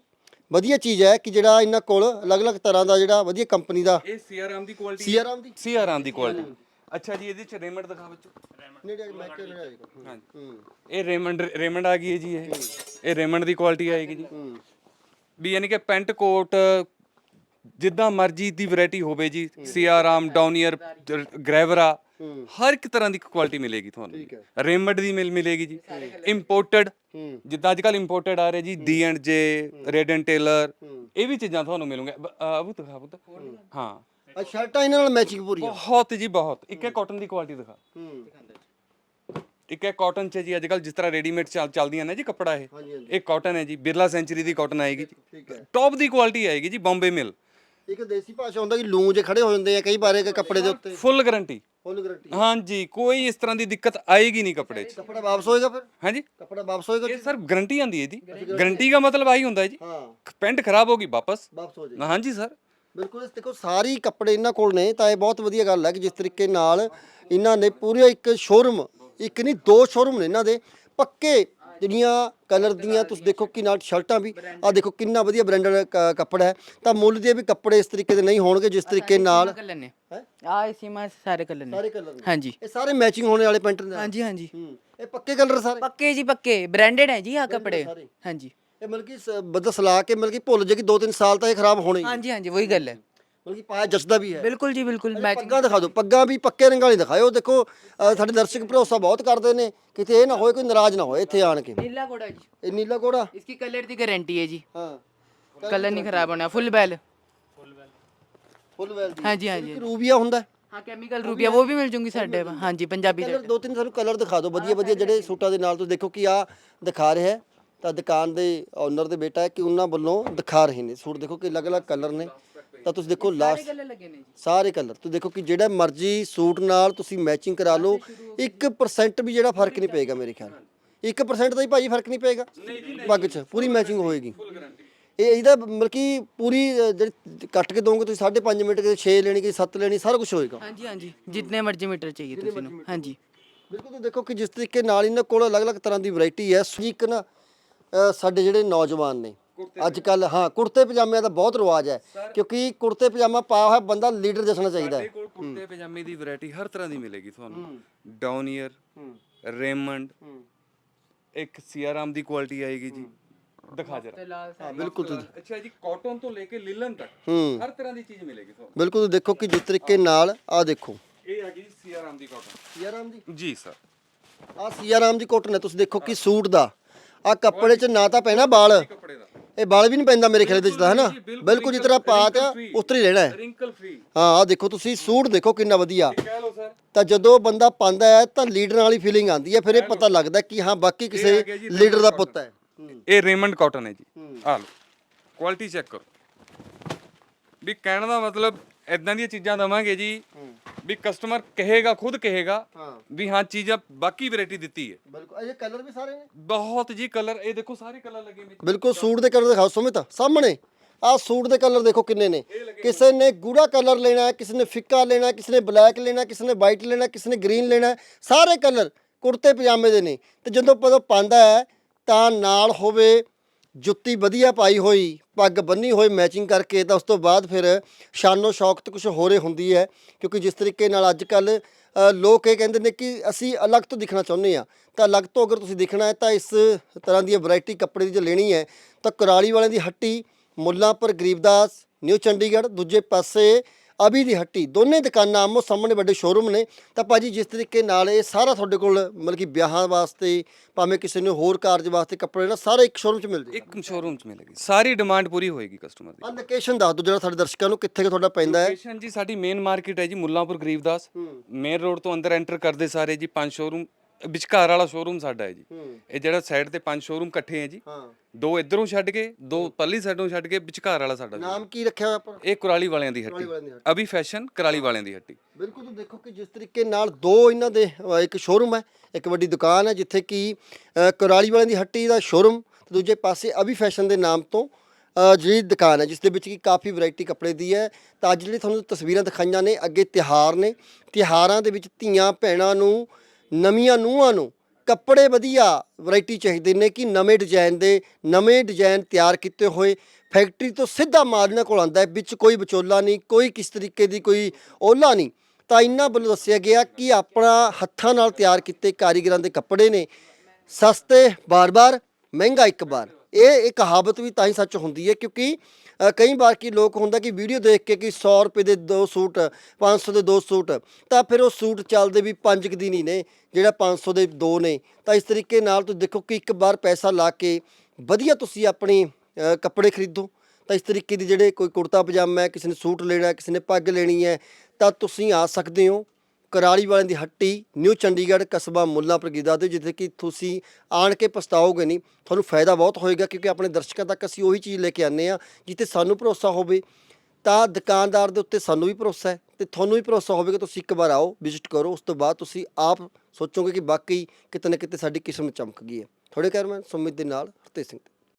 ਵਧੀਆ ਚੀਜ਼ ਹੈ ਕਿ ਜਿਹੜਾ ਇਹਨਾਂ ਕੋਲ ਅਲੱਗ-ਅਲੱਗ ਤਰ੍ਹਾਂ ਦਾ ਜਿਹੜਾ ਵਧੀਆ ਕੰਪਨੀ ਦਾ ਇਹ ਸੀਆਰਾਮ ਦੀ ਕੁਆਲਿਟੀ ਸੀਆਰਾਮ ਦੀ। ਸੀਆਰਾਮ ਦੀ ਕੁਆਲਿਟੀ ਅੱਛਾ ਜੀ ਇਹਦੇ ਚ ਰੇਮੰਡ ਦਿਖਾ ਬੱਚੋ। ਨੇੜੇ ਮੈਂ ਕਿ ਨੇੜੇ ਆਏਗਾ ਹਾਂਜੀ। ਇਹ ਰੇਮੰਡ ਰੇਮੰਡ ਆ ਗਈ ਹੈ ਜੀ ਇਹ। ਇਹ ਰੇਮੰਡ ਦੀ ਕੁਆਲਿਟੀ ਆਏਗੀ ਜੀ। ਵੀ ਯਾਨੀ ਕਿ ਪੈਂਟ ਕੋਟ ਜਿੱਦਾਂ ਮਰਜ਼ੀ ਦੀ ਵੈਰਾਈਟੀ ਹੋਵੇ ਜੀ। ਸੀਆਰਾਮ ਡਾਊਨੀਅਰ ਗ੍ਰੈਵਰਾ ਹਰ ਇੱਕ ਤਰ੍ਹਾਂ ਦੀ ਕੁਆਲਿਟੀ ਮਿਲੇਗੀ ਤੁਹਾਨੂੰ ਰੇਮੰਡ ਦੀ ਮਿਲ ਮਿਲੇਗੀ ਜੀ। ਇੰਪੋਰਟਡ ਜਿੱਦਾਂ ਅੱਜ ਕੱਲ ਇੰਪੋਰਟਡ ਆ ਰਹੇ ਜੀ। D and J Reid and Taylor ਇਹ ਵੀ ਚੀਜ਼ਾਂ ਤੁਹਾਨੂੰ ਮਿਲੂਗੀਆਂ। ਅਬੂ ਦਿਖਾ ਬੁੱਤ। ਹਾਂ। ਆ ਸ਼ਰਟਾਂ ਇਹਨਾਂ ਨਾਲ ਮੈਚਿੰਗ ਪੂਰੀ ਆ। ਬਹੁਤ ਜੀ ਬਹੁਤ। ਇੱਕ ਹੈ ਕਾਟਨ ਦੀ ਕੁਆਲਿਟੀ ਦਿਖਾ। ਇੱਕ ਹੈ ਕਾਟਨ ਚ ਜੀ ਅੱਜ ਕੱਲ ਜਿਸ ਤਰ੍ਹਾਂ ਰੈਡੀਮੇਡ ਚੱਲਦੀਆਂ ਨੇ ਜੀ ਕੱਪੜਾ ਇਹ। ਇਹ ਕਾਟਨ ਹੈ ਜੀ ਬਿਰਲਾ ਸੈਂਚੁਰੀ ਦੀ ਕਾਟਨ ਆਏਗੀ ਜੀ। ਟੌਪ ਦੀ ਕੁਆਲਿਟੀ ਆਏਗੀ ਜੀ ਬੰਬੇ ਮਿਲ ਇੱਕ ਦੇਸੀ ਭਾਸ਼ਾ ਹੁੰਦਾ ਕਿ ਲੂੰ ਜੇ ਖੜੇ ਹੋ ਜਾਂਦੇ ਆ ਕਈ ਵਾਰ ਕੱਪੜੇ ਦੇ ਉੱਤੇ। ਫੁੱਲ ਗਾਰੰਟੀ ਫੁੱਲ ਗਾਰੰਟੀ ਹਾਂਜੀ ਕੋਈ ਇਸ ਤਰ੍ਹਾਂ ਦੀ ਦਿੱਕਤ ਆਏਗੀ ਨਹੀਂ ਕੱਪੜੇ 'ਚ। ਕੱਪੜਾ ਵਾਪਸ ਹੋਏਗਾ ਫਿਰ? ਹਾਂਜੀ। ਕੱਪੜਾ ਵਾਪਸ ਹੋਏਗਾ ਇਹ ਸਰ ਗਾਰੰਟੀ ਆਂਦੀ ਹੈ ਜੀ। ਗਾਰੰਟੀ ਦਾ ਮਤਲਬ ਆਹੀ ਹੁੰਦਾ ਹੈ ਜੀ। ਹਾਂ। ਪੈਂਟ ਖਰਾਬ ਹੋਗੀ ਵਾਪਸ। ਵਾਪਸ ਹੋ ਜਾਏਗਾ। ਹਾਂਜੀ ਸਰ ਬਿਲਕੁਲ ਇਸ ਦੇਖੋ ਸਾਰੀ ਕੱਪੜੇ ਇਹਨਾਂ ਕੋਲ ਨੇ ਤਾਂ ਇਹ ਬਹੁਤ ਵਧੀਆ ਗੱਲ ਹੈ ਕਿ ਜਿਸ ਤਰੀਕੇ ਨਾਲ ਇਹਨਾਂ ਨੇ ਪੂਰੇ ਇੱਕ ਸ਼ੋਰੂਮ ਇੱਕ ਨਹੀਂ ਦੋ ਸ਼ੋਰੂਮ ਨੇ ਇਹਨਾਂ ਦੇ ਪੱਕੇ ਜਿਹੜੀਆਂ ਕਲਰ ਦੀਆਂ ਤੁਸੀਂ ਦੇਖੋ ਕਿ ਨਾਲ ਸ਼ਰਟਾਂ ਵੀ ਆ ਦੇਖੋ ਕਿੰਨਾ ਵਧੀਆ ਬ੍ਰਾਂਡਡ ਕੱਪੜਾ ਹੈ ਤਾਂ ਮੁੱਲ ਦੇ ਵੀ ਕੱਪੜੇ ਇਸ ਤਰੀਕੇ ਦੇ ਨਹੀਂ ਹੋਣਗੇ ਜਿਸ ਤਰੀਕੇ ਨਾਲ ਨੇ? ਆ ਇਸੀ ਮਾ ਸਾਰੇ ਕਲਰ ਨੇ। ਸਾਰੇ ਕਲਰ ਹਾਂਜੀ। ਇਹ ਸਾਰੇ ਮੈਚਿੰਗ ਹੋਣੇ ਵਾਲੇ ਪੈਂਟ ਨੇ। ਹਾਂਜੀ ਹਾਂਜੀ। ਇਹ ਪੱਕੇ ਕਲਰ ਸਾਰੇ? ਪੱਕੇ ਜੀ ਪੱਕੇ। ਬ੍ਰਾਂਡਡ ਹੈ ਜੀ ਆ ਕੱਪੜੇ। ਹਾਂਜੀ। ਇਹ ਮਤਲਬ ਕਿ ਸ- ਬੰਦਾ ਸਲਾ ਕੇ ਮਤਲਬ ਕਿ ਭੁੱਲ ਜੇ ਕਿ 2-3 ਸਾਲ ਤਾਂ ਇਹ ਖਰਾਬ ਹੋਣੇ ਹੀ ਆ। ਹਾਂਜੀ ਹਾਂਜੀ ਵਹੀ ਗੱਲ ਹੈ ਮਤਲਬ ਕਿ ਪਾਇਆ ਜਸਦਾ ਵੀ ਹੈ ਬਿਲਕੁਲ ਜੀ ਬਿਲਕੁਲ ਮੈਚਿੰਗ ਪੱਗਾਂ ਦਿਖਾ ਦਿਓ ਪੱਗਾਂ ਵੀ ਪੱਕੇ ਰੰਗਾਂ ਵਾਲੀ ਦਿਖਾਇਓ ਦੇਖੋ ਅ, ਸਾਡੇ ਦਰਸ਼ਕ ਭਰੋਸਾ ਬਹੁਤ ਕਰਦੇ ਨੇ ਕਿਤੇ ਇਹ ਨਾ ਹੋਏ ਕੋਈ ਨਾਰਾਜ਼ ਨਾ ਹੋਏ ਇੱਥੇ ਆਣ ਕੇ ਨੀਲਾ ਕੋੜਾ ਜੀ ਇਹ ਨੀਲਾ ਕੋੜਾ इसकी कलर की गारंटी है जी ਹਾਂ कलर नहीं खराब होना फुल बैल ਫੁੱਲ ਵੈਲ ਦੀ हाँ जी हाँ जी ਇੱਕ ਰੂਬੀਆ ਹੁੰਦਾ हाँ केमिकल रूबिया वो भी मिल जूंगी साढ़े हाँ जी पंजाबी ਕਲਰ ਦੋ ਤਿੰਨ ਸਾਨੂੰ ਕਲਰ ਦਿਖਾ ਦਿਓ ਵਧੀਆ ਵਧੀਆ ਜਿਹੜੇ ਸੂਟਾਂ ਦੇ ਨਾਲ ਤੁਸੀਂ ਦੇਖੋ ਕਿ ਆ ਦਿਖਾ ਰਿਹਾ ਹੈ ਤਾਂ ਦੁਕਾਨ ਦੇ ਓਨਰ ਦੇ ਬੇਟਾ ਹੈ ਕਿ ਉਹਨਾਂ ਵੱਲੋਂ ਦਿਖਾ ਰਹੇ ਨੇ। ਸੂਟ ਦੇਖੋ ਕਿ ਅਲੱਗ-ਅਲੱਗ ਕਲਰ ਨੇ। ਤਾਂ ਤੁਸੀਂ ਦੇਖੋ ਲਾਸਟ ਲੱਗੇ ਸਾਰੇ ਕਲਰ ਤੁਸੀਂ ਦੇਖੋ ਕਿ ਜਿਹੜਾ ਮਰਜ਼ੀ ਸੂਟ ਨਾਲ ਤੁਸੀਂ ਮੈਚਿੰਗ ਕਰਾ ਲਓ 1% ਵੀ ਜਿਹੜਾ ਫ਼ਰਕ ਨਹੀਂ ਪਏਗਾ ਮੇਰੇ ਖਿਆਲ। 1% ਦਾ ਹੀ ਭਾਜੀ ਫ਼ਰਕ ਨਹੀਂ ਪਏਗਾ? ਪੱਗ 'ਚ ਪੂਰੀ ਮੈਚਿੰਗ ਹੋਏਗੀ। ਇਹ ਇਹਦਾ ਮਤਲਬ ਕਿ ਪੂਰੀ ਜਿਹੜੀ ਕੱਟ ਕੇ ਦੋਗੇ ਤੁਸੀਂ 5.5 ਮੀਟਰ ਦੇ 6 ਲੈਣੀ ਕਿ 7 ਲੈਣੀ ਸਾਰਾ ਕੁਝ ਹੋਏਗਾ। ਹਾਂਜੀ ਹਾਂਜੀ। ਜਿੰਨੇ ਮਰਜ਼ੀ ਮੀਟਰ ਚਾਹੀਏ ਤੁਸੀਂ ਨੂੰ। ਹਾਂਜੀ। ਬਿਲਕੁਲ ਤੁਸੀਂ ਦੇਖੋ ਕਿ ਜਿਸ ਤਰੀਕੇ ਨਾਲ ਇਹਨਾਂ ਕੋਲ ਅਲੱਗ-ਅਲੱਗ ਤਰ੍ਹਾਂ ਦੀ ਵੈਰਾਈਟੀ ਹੈ ਸੋ ਨਾ ਅ, ਸਾਡੇ ਜਿਹੜੇ ਨੌਜਵਾਨ ਨੇ ਅੱਜ ਕੱਲ ਹਾਂ ਕੁੜਤੇ ਪਜਾਮਿਆਂ ਦਾ ਬਹੁਤ ਰਿਵਾਜ ਹੈ ਕਿਉਂਕਿ ਕੁੜਤੇ ਪਜਾਮਾ ਪਾਇਆ ਹੋਇਆ ਬੰਦਾ ਲੀਡਰ ਦਿਸਣਾ ਚਾਹੀਦਾ ਹੈ। ਕੋਲ ਕੁੜਤੇ ਪਜਾਮੇ ਦੀ ਵੈਰਾਈਟੀ ਹਰ ਤਰ੍ਹਾਂ ਦੀ ਮਿਲੇਗੀ ਤੁਹਾਨੂੰ। ਡਾਊਨੀਅਰ ਰੇਮੰਡ ਇੱਕ ਸੀਆਰਾਮ ਦੀ ਕੁਆਲਿਟੀ ਆਏਗੀ ਜੀ। ਦਿਖਾ ਜਰਾ। ਹਾਂ ਬਿਲਕੁਲ ਅੱਛਾ ਜੀ ਕਾਟਨ ਤੋਂ ਲੈ ਕੇ ਲਿਲਨ ਤੱਕ ਹੂੰ। ਹਰ ਤਰ੍ਹਾਂ ਦੀ ਚੀਜ਼ ਮਿਲੇਗੀ ਤੁਹਾਨੂੰ। ਬਿਲਕੁਲ ਤੁਸੀਂ ਦੇਖੋ ਕਿ ਜਿਸ ਤਰੀਕੇ ਨਾਲ ਆ ਦੇਖੋ। ਇਹ ਆ ਗਈ ਸੀਆਰਾਮ ਦੀ ਕਾਟਨ ਸੀਆਰਾਮ ਦੀ? ਜੀ ਸਰ। ਆ ਸੀਆਰਾਮ ਦੀ ਕੋਟਨ ਹੈ। ਤੁਸੀਂ ਦੇਖੋ ਕਿ ਸੂਟ ਦਾ ਆ ਕੱਪੜੇ 'ਚ ਨਾ ਤਾਂ ਪੈਣਾ ਕੱਪੜੇ ਦਾ ਇਹ ਵਾਲ ਵੀ ਨਹੀਂ ਪੈਂਦਾ ਮੇਰੇ ਖਿਆਲ ਦੇ ਵਿੱਚ ਤਾਂ ਹੈ ਨਾ ਬਿਲਕੁਲ ਜਿਸ ਤਰ੍ਹਾਂ ਪਾਤ ਆ ਉਤਰ ਹੀ ਰਹਿਣਾ ਹੈ। ਰਿੰਕਲ ਫ੍ਰੀ ਹਾਂ ਆ ਦੇਖੋ ਤੁਸੀਂ ਸੂਟ ਦੇਖੋ ਕਿੰਨਾ ਵਧੀਆ। ਕਹਿ ਲਓ ਸਰ ਤਾਂ ਜਦੋਂ ਬੰਦਾ ਪਾਉਂਦਾ ਹੈ ਤਾਂ ਲੀਡਰ ਵਾਲੀ ਫੀਲਿੰਗ ਆਉਂਦੀ ਹੈ ਫਿਰ ਇਹ ਪਤਾ ਲੱਗਦਾ ਕਿ ਹਾਂ ਬਾਕੀ ਕਿਸੇ ਲੀਡਰ ਦਾ ਪੁੱਤ ਹੈ। ਇਹ ਰੇਮੰਡ ਕਾਟਨ ਹੈ ਜੀ। ਆ ਲਓ। ਕੁਆਲਿਟੀ ਚੈੱਕ ਕਰੋ। ਵੀ ਕਹਿਣ ਦਾ ਮਤਲਬ ਇਦਾਂ ਦੀਆਂ ਚੀਜ਼ਾਂ ਦਵਾਂਗੇ ਜੀ ਵੀ ਕਸਟਮਰ ਕਹੇਗਾ ਖੁਦ ਕਹੇਗਾ ਹਾਂ। ਵੀ ਹਾਂ ਚੀਜ਼ਾਂ ਬਾਕੀ ਵੈਰਾਈਟੀ ਦਿੱਤੀ ਹੈ। ਬਿਲਕੁਲ। ਇਹ ਕਲਰ ਵੀ ਸਾਰੇ ਨੇ? ਬਹੁਤ ਜੀ ਕਲਰ ਇਹ ਦੇਖੋ ਸਾਰੇ ਕਲਰ ਲੱਗੇ ਵਿੱਚ। ਬਿਲਕੁਲ ਸੂਟ ਦੇ ਕਲਰ ਦਿਖਾਓ ਸੁਮਿਤ। ਸਾਹਮਣੇ। ਆਹ ਸੂਟ ਦੇ ਕਲਰ ਦੇਖੋ ਕਿੰਨੇ ਨੇ। ਕਿਸੇ ਨੇ ਗੂੜਾ ਕਲਰ ਲੈਣਾ ਹੈ ਕਿਸੇ ਨੇ ਫਿੱਕਾ ਲੈਣਾ ਹੈ ਕਿਸੇ ਨੇ ਬਲੈਕ ਲੈਣਾ ਹੈ ਕਿਸੇ ਨੇ ਵਾਈਟ ਲੈਣਾ ਹੈ ਕਿਸੇ ਨੇ ਗ੍ਰੀਨ ਲੈਣਾ ਹੈ। ਸਾਰੇ ਕਲਰ ਕੁੜਤੇ ਪਜਾਮੇ ਦੇ ਨੇ। ਤੇ ਜਦੋਂ ਪਦੋਂ ਪਾਉਂਦਾ ਹੈ ਤਾਂ ਨਾਲ ਹੋਵੇ ਜੁੱਤੀ ਵਧੀਆ ਪਾਈ ਹੋਈ, ਪੱਗ ਬੰਨੀ ਹੋਈ ਮੈਚਿੰਗ ਕਰਕੇ ਤਾਂ ਉਸ ਤੋਂ ਬਾਅਦ ਫਿਰ ਸ਼ਾਨੋ ਸ਼ੌਕਤ ਕੁਝ ਹੋਰੇ ਹੁੰਦੀ ਹੈ। ਕਿਉਂਕਿ ਜਿਸ ਤਰੀਕੇ ਨਾਲ ਅੱਜ ਕੱਲ ਲੋਕ ਇਹ ਕਹਿੰਦੇ ਨੇ ਕਿ ਅਸੀਂ ਅਲੱਗ ਤੋਂ ਦਿਖਣਾ ਚਾਹੁੰਦੇ ਆ ਤਾਂ ਅਲੱਗ ਤੋਂ ਅਗਰ ਤੁਸੀਂ ਦਿਖਣਾ ਹੈ ਤਾਂ ਇਸ ਤਰ੍ਹਾਂ ਦੀ ਵੈਰਾਈਟੀ ਕੱਪੜੇ ਦੀ ਜੇ ਲੈਣੀ ਹੈ, ਤਾਂ ਕੁਰਾਲੀ ਵਾਲਿਆਂ ਦੀ ਹੱਟੀ ਮੁੱਲਾਂਪੁਰ ਗਰੀਬਦਾਸ, ਨਿਊ ਚੰਡੀਗੜ੍ਹ, ਦੂਜੇ ਪਾਸੇ ਅਭੀ ਦੀ ਹੱਟੀ। ਦੋਨੇ ਦੁਕਾਨਾਂ ਆਮੋ ਸਾਹਮਣੇ ਵੱਡੇ ਸ਼ੋਰੂਮ ਨੇ। ਤਾਂ ਭਾਜੀ ਜਿਸ ਤਰੀਕੇ ਨਾਲ ਇਹ ਸਾਰਾ ਤੁਹਾਡੇ ਕੋਲ ਮਤਲਬ ਕਿ ਵਿਆਹਾਂ ਵਾਸਤੇ ਭਾਵੇਂ ਕਿਸੇ ਨੂੰ ਹੋਰ ਕਾਰਜ ਵਾਸਤੇ ਕੱਪੜੇ ਨਾ ਸਾਰਾ ਇੱਕ ਸ਼ੋਰੂਮ 'ਚ ਮਿਲ ਜਾਏ ਇੱਕ ਸ਼ੋਰੂਮ 'ਚ ਮਿਲੇਗੀ। ਸਾਰੀ ਡਿਮਾਂਡ ਪੂਰੀ ਹੋਏਗੀ ਕਸਟਮਰ ਦੀ। ਆ ਲੋਕੇਸ਼ਨ ਦੱਸ ਦਿਓ ਜਿਹੜਾ ਸਾਡੇ ਦਰਸ਼ਕਾਂ ਨੂੰ ਕਿੱਥੇ ਕੁ ਤੁਹਾਡਾ ਪੈਂਦਾ ਹੈ। ਲੋਕੇਸ਼ਨ ਜੀ ਸਾਡੀ ਮੇਨ ਮਾਰਕੀਟ ਹੈ ਜੀ ਮੁੱਲਾਂਪੁਰ ਗਰੀਬਦਾਸ। ਮੇਨ ਰੋਡ ਤੋਂ ਅੰਦਰ ਐਂਟਰ ਕਰਦੇ ਸਾਰੇ ਜੀ ਪੰਜ ਸ਼ੋਰੂਮ ਵਿਚਕਾਰ ਵਾਲਾ ਸ਼ੋਰੂਮ ਸਾਡਾ ਹੈ ਜੀ। ਇਹ ਜਿਹੜਾ ਸਾਈਡ ਤੇ ਪੰਜ ਸ਼ੋਰੂਮ ਇਕੱਠੇ ਹੈ ਜੀ। ਹਾਂ। ਦੋ ਇਧਰੋਂ ਛੱਡ ਕੇ ਦੋ ਪੱਲੀ ਸਾਈਡੋਂ ਛੱਡ ਕੇ ਵਿਚਕਾਰ ਵਾਲਾ ਸਾਡਾ ਨਾਮ ਕੀ ਰੱਖਿਆ ਹੋਇਆ ਆਪਾਂ? ਇਹ ਕੁਰਾਲੀ ਵਾਲਿਆਂ ਦੀ ਹੱਟੀ। ਵਾਲਿਆਂ ਦੀ ਹੱਟੀ। ਅਭੀ ਫੈਸ਼ਨ ਕੁਰਾਲੀ ਵਾਲਿਆਂ ਦੀ ਹੱਟੀ। ਬਿਲਕੁਲ ਤੁਸੀਂ ਦੇਖੋ ਕਿ ਜਿਸ ਤਰੀਕੇ ਨਾਲ ਦੋ ਇਹਨਾਂ ਦੇ ਅ, ਇੱਕ ਸ਼ੋਰੂਮ ਹੈ ਇੱਕ ਵੱਡੀ ਦੁਕਾਨ ਹੈ ਜਿੱਥੇ ਕਿ ਅ, ਕੁਰਾਲੀ ਵਾਲਿਆਂ ਦੀ ਹੱਟੀ ਦਾ ਸ਼ੋਰੂਮ ਤੇ ਦੂਜੇ ਪਾਸੇ ਅਭੀ ਫੈਸ਼ਨ ਦੇ ਨਾਮ ਤੋਂ ਅ, ਜਿਹੜੀ ਦੁਕਾਨ ਹੈ ਜਿਸ ਦੇ ਵਿੱਚ ਕਿ ਕਾਫੀ ਵੈਰਾਈਟੀ ਕੱਪੜੇ ਦੀ ਹੈ। ਤਾਂ ਅੱਜ ਜਿਹੜੀ ਤੁਹਾਨੂੰ ਤਸਵੀਰਾਂ ਦਿਖਾਈਆਂ ਨੇ ਅੱਗੇ ਤਿਹਾਰ ਨੇ। ਤਿਹਾਰਾਂ ਦੇ ਵਿੱਚ ਧੀਆਂ ਭੈਣਾਂ ਨੂੰ ਨਵੀਆਂ ਨੂੰਹਾਂ ਨੂੰ ਕੱਪੜੇ ਵਧੀਆ ਵੈਰਾਈਟੀ ਚਾਹੀਦੇ ਨੇ ਕਿ ਨਵੇਂ ਡਿਜ਼ਾਈਨ ਦੇ, ਨਵੇਂ ਡਿਜ਼ਾਈਨ ਤਿਆਰ ਕੀਤੇ ਹੋਏ। ਫੈਕਟਰੀ ਤੋਂ ਸਿੱਧਾ ਮਾਲ ਇਹਨਾਂ ਕੋਲ ਆਉਂਦਾ ਹੈ, ਵਿੱਚ ਕੋਈ ਵਿਚੋਲਾ ਨਹੀਂ, ਕੋਈ ਕਿਸ ਤਰੀਕੇ ਦੀ ਕੋਈ ਓਲਾ ਨਹੀਂ। ਤਾਂ ਇਹਨਾਂ ਵੱਲੋਂ ਦੱਸਿਆ ਗਿਆ ਕਿ ਆਪਣਾ ਹੱਥਾਂ ਨਾਲ ਤਿਆਰ ਕੀਤੇ ਕਾਰੀਗਰਾਂ ਦੇ ਕੱਪੜੇ ਨੇ। ਸਸਤੇ, ਬਾਰ-ਬਾਰ, ਮਹਿੰਗਾ ਇੱਕ ਵਾਰ। ਇਹ ਇਹ ਕਹਾਵਤ ਵੀ ਤਾਂ ਹੀ ਸੱਚ ਹੁੰਦੀ ਹੈ ਕਿਉਂਕਿ ਕਈ ਵਾਰ ਕੀ ਲੋਕ ਹੁੰਦਾ ਕਿ ਵੀਡੀਓ ਦੇਖ ਕੇ ਕਿ 100 ਰੁਪਏ ਦੇ ਦੋ ਸੂਟ 500 ਦੇ ਦੋ ਸੂਟ, ਤਾਂ ਫਿਰ ਉਹ ਸੂਟ ਚੱਲਦੇ ਵੀ ਪੰਜ ਕੁ ਦਿਨ ਹੀ ਨੇ, ਜਿਹੜਾ 500 ਦੇ ਦੋ ਨੇ। ਤਾਂ ਇਸ ਤਰੀਕੇ ਨਾਲ ਤੁਸੀਂ ਦੇਖੋ ਕਿ ਇੱਕ ਵਾਰ ਪੈਸਾ ਲਾ ਕੇ ਵਧੀਆ ਤੁਸੀਂ ਆਪਣੀ ਕੱਪੜੇ ਖਰੀਦੋ। ਤਾਂ ਇਸ ਤਰੀਕੇ ਦੀ ਜਿਹੜੇ ਕੋਈ ਕੁੜਤਾ ਪਜਾਮਾ ਹੈ, ਕਿਸੇ ਨੇ ਸੂਟ ਲੈਣਾ ਕਿਸੇ ਨੇ ਪੱਗ ਲੈਣੀ ਹੈ, ਤਾਂ ਤੁਸੀਂ ਆ ਸਕਦੇ ਹੋ। ਕਰਾਲੀ ਵਾਲਿਆਂ ਦੀ ਹੱਟੀ, ਨਿਊ ਚੰਡੀਗੜ੍ਹ, ਕਸਬਾ ਮੁੱਲਾਂਪੁਰ ਗਿੱਦਾ ਦੇ, ਜਿੱਥੇ ਕਿ ਤੁਸੀਂ ਆਣ ਕੇ ਪਛਤਾਓਗੇ ਨਹੀਂ, ਤੁਹਾਨੂੰ ਫਾਇਦਾ ਬਹੁਤ ਹੋਏਗਾ, ਕਿਉਂਕਿ ਆਪਣੇ ਦਰਸ਼ਕਾਂ ਤੱਕ ਅਸੀਂ ਉਹੀ ਚੀਜ਼ ਲੈ ਕੇ ਆਨੇ ਆ ਜਿੱਥੇ ਸਾਨੂੰ ਭਰੋਸਾ ਹੋਵੇ, ਤਾਂ ਦੁਕਾਨਦਾਰ ਦੇ ਉੱਤੇ ਸਾਨੂੰ ਵੀ ਭਰੋਸਾ ਹੈ, ਤੇ ਤੁਹਾਨੂੰ ਵੀ ਭਰੋਸਾ ਹੋਵੇਗਾ, ਤੁਸੀਂ ਇੱਕ ਵਾਰ ਆਓ, ਵਿਜ਼ਿਟ ਕਰੋ, ਉਸ ਤੋਂ ਬਾਅਦ ਤੁਸੀਂ ਆਪ ਸੋਚੋਗੇ ਕਿ ਵਾਕਈ ਕਿਤੇ ਨਾ ਕਿਤੇ ਸਾਡੀ ਕਿਸਮ ਚਮਕ ਗਈ ਹੈ। ਥੋੜੇ ਕੈਮਰਾਮੈਨ ਸੁਮਿਤ ਦੇ ਨਾਲ ਹਰਤੇ ਸਿੰਘ।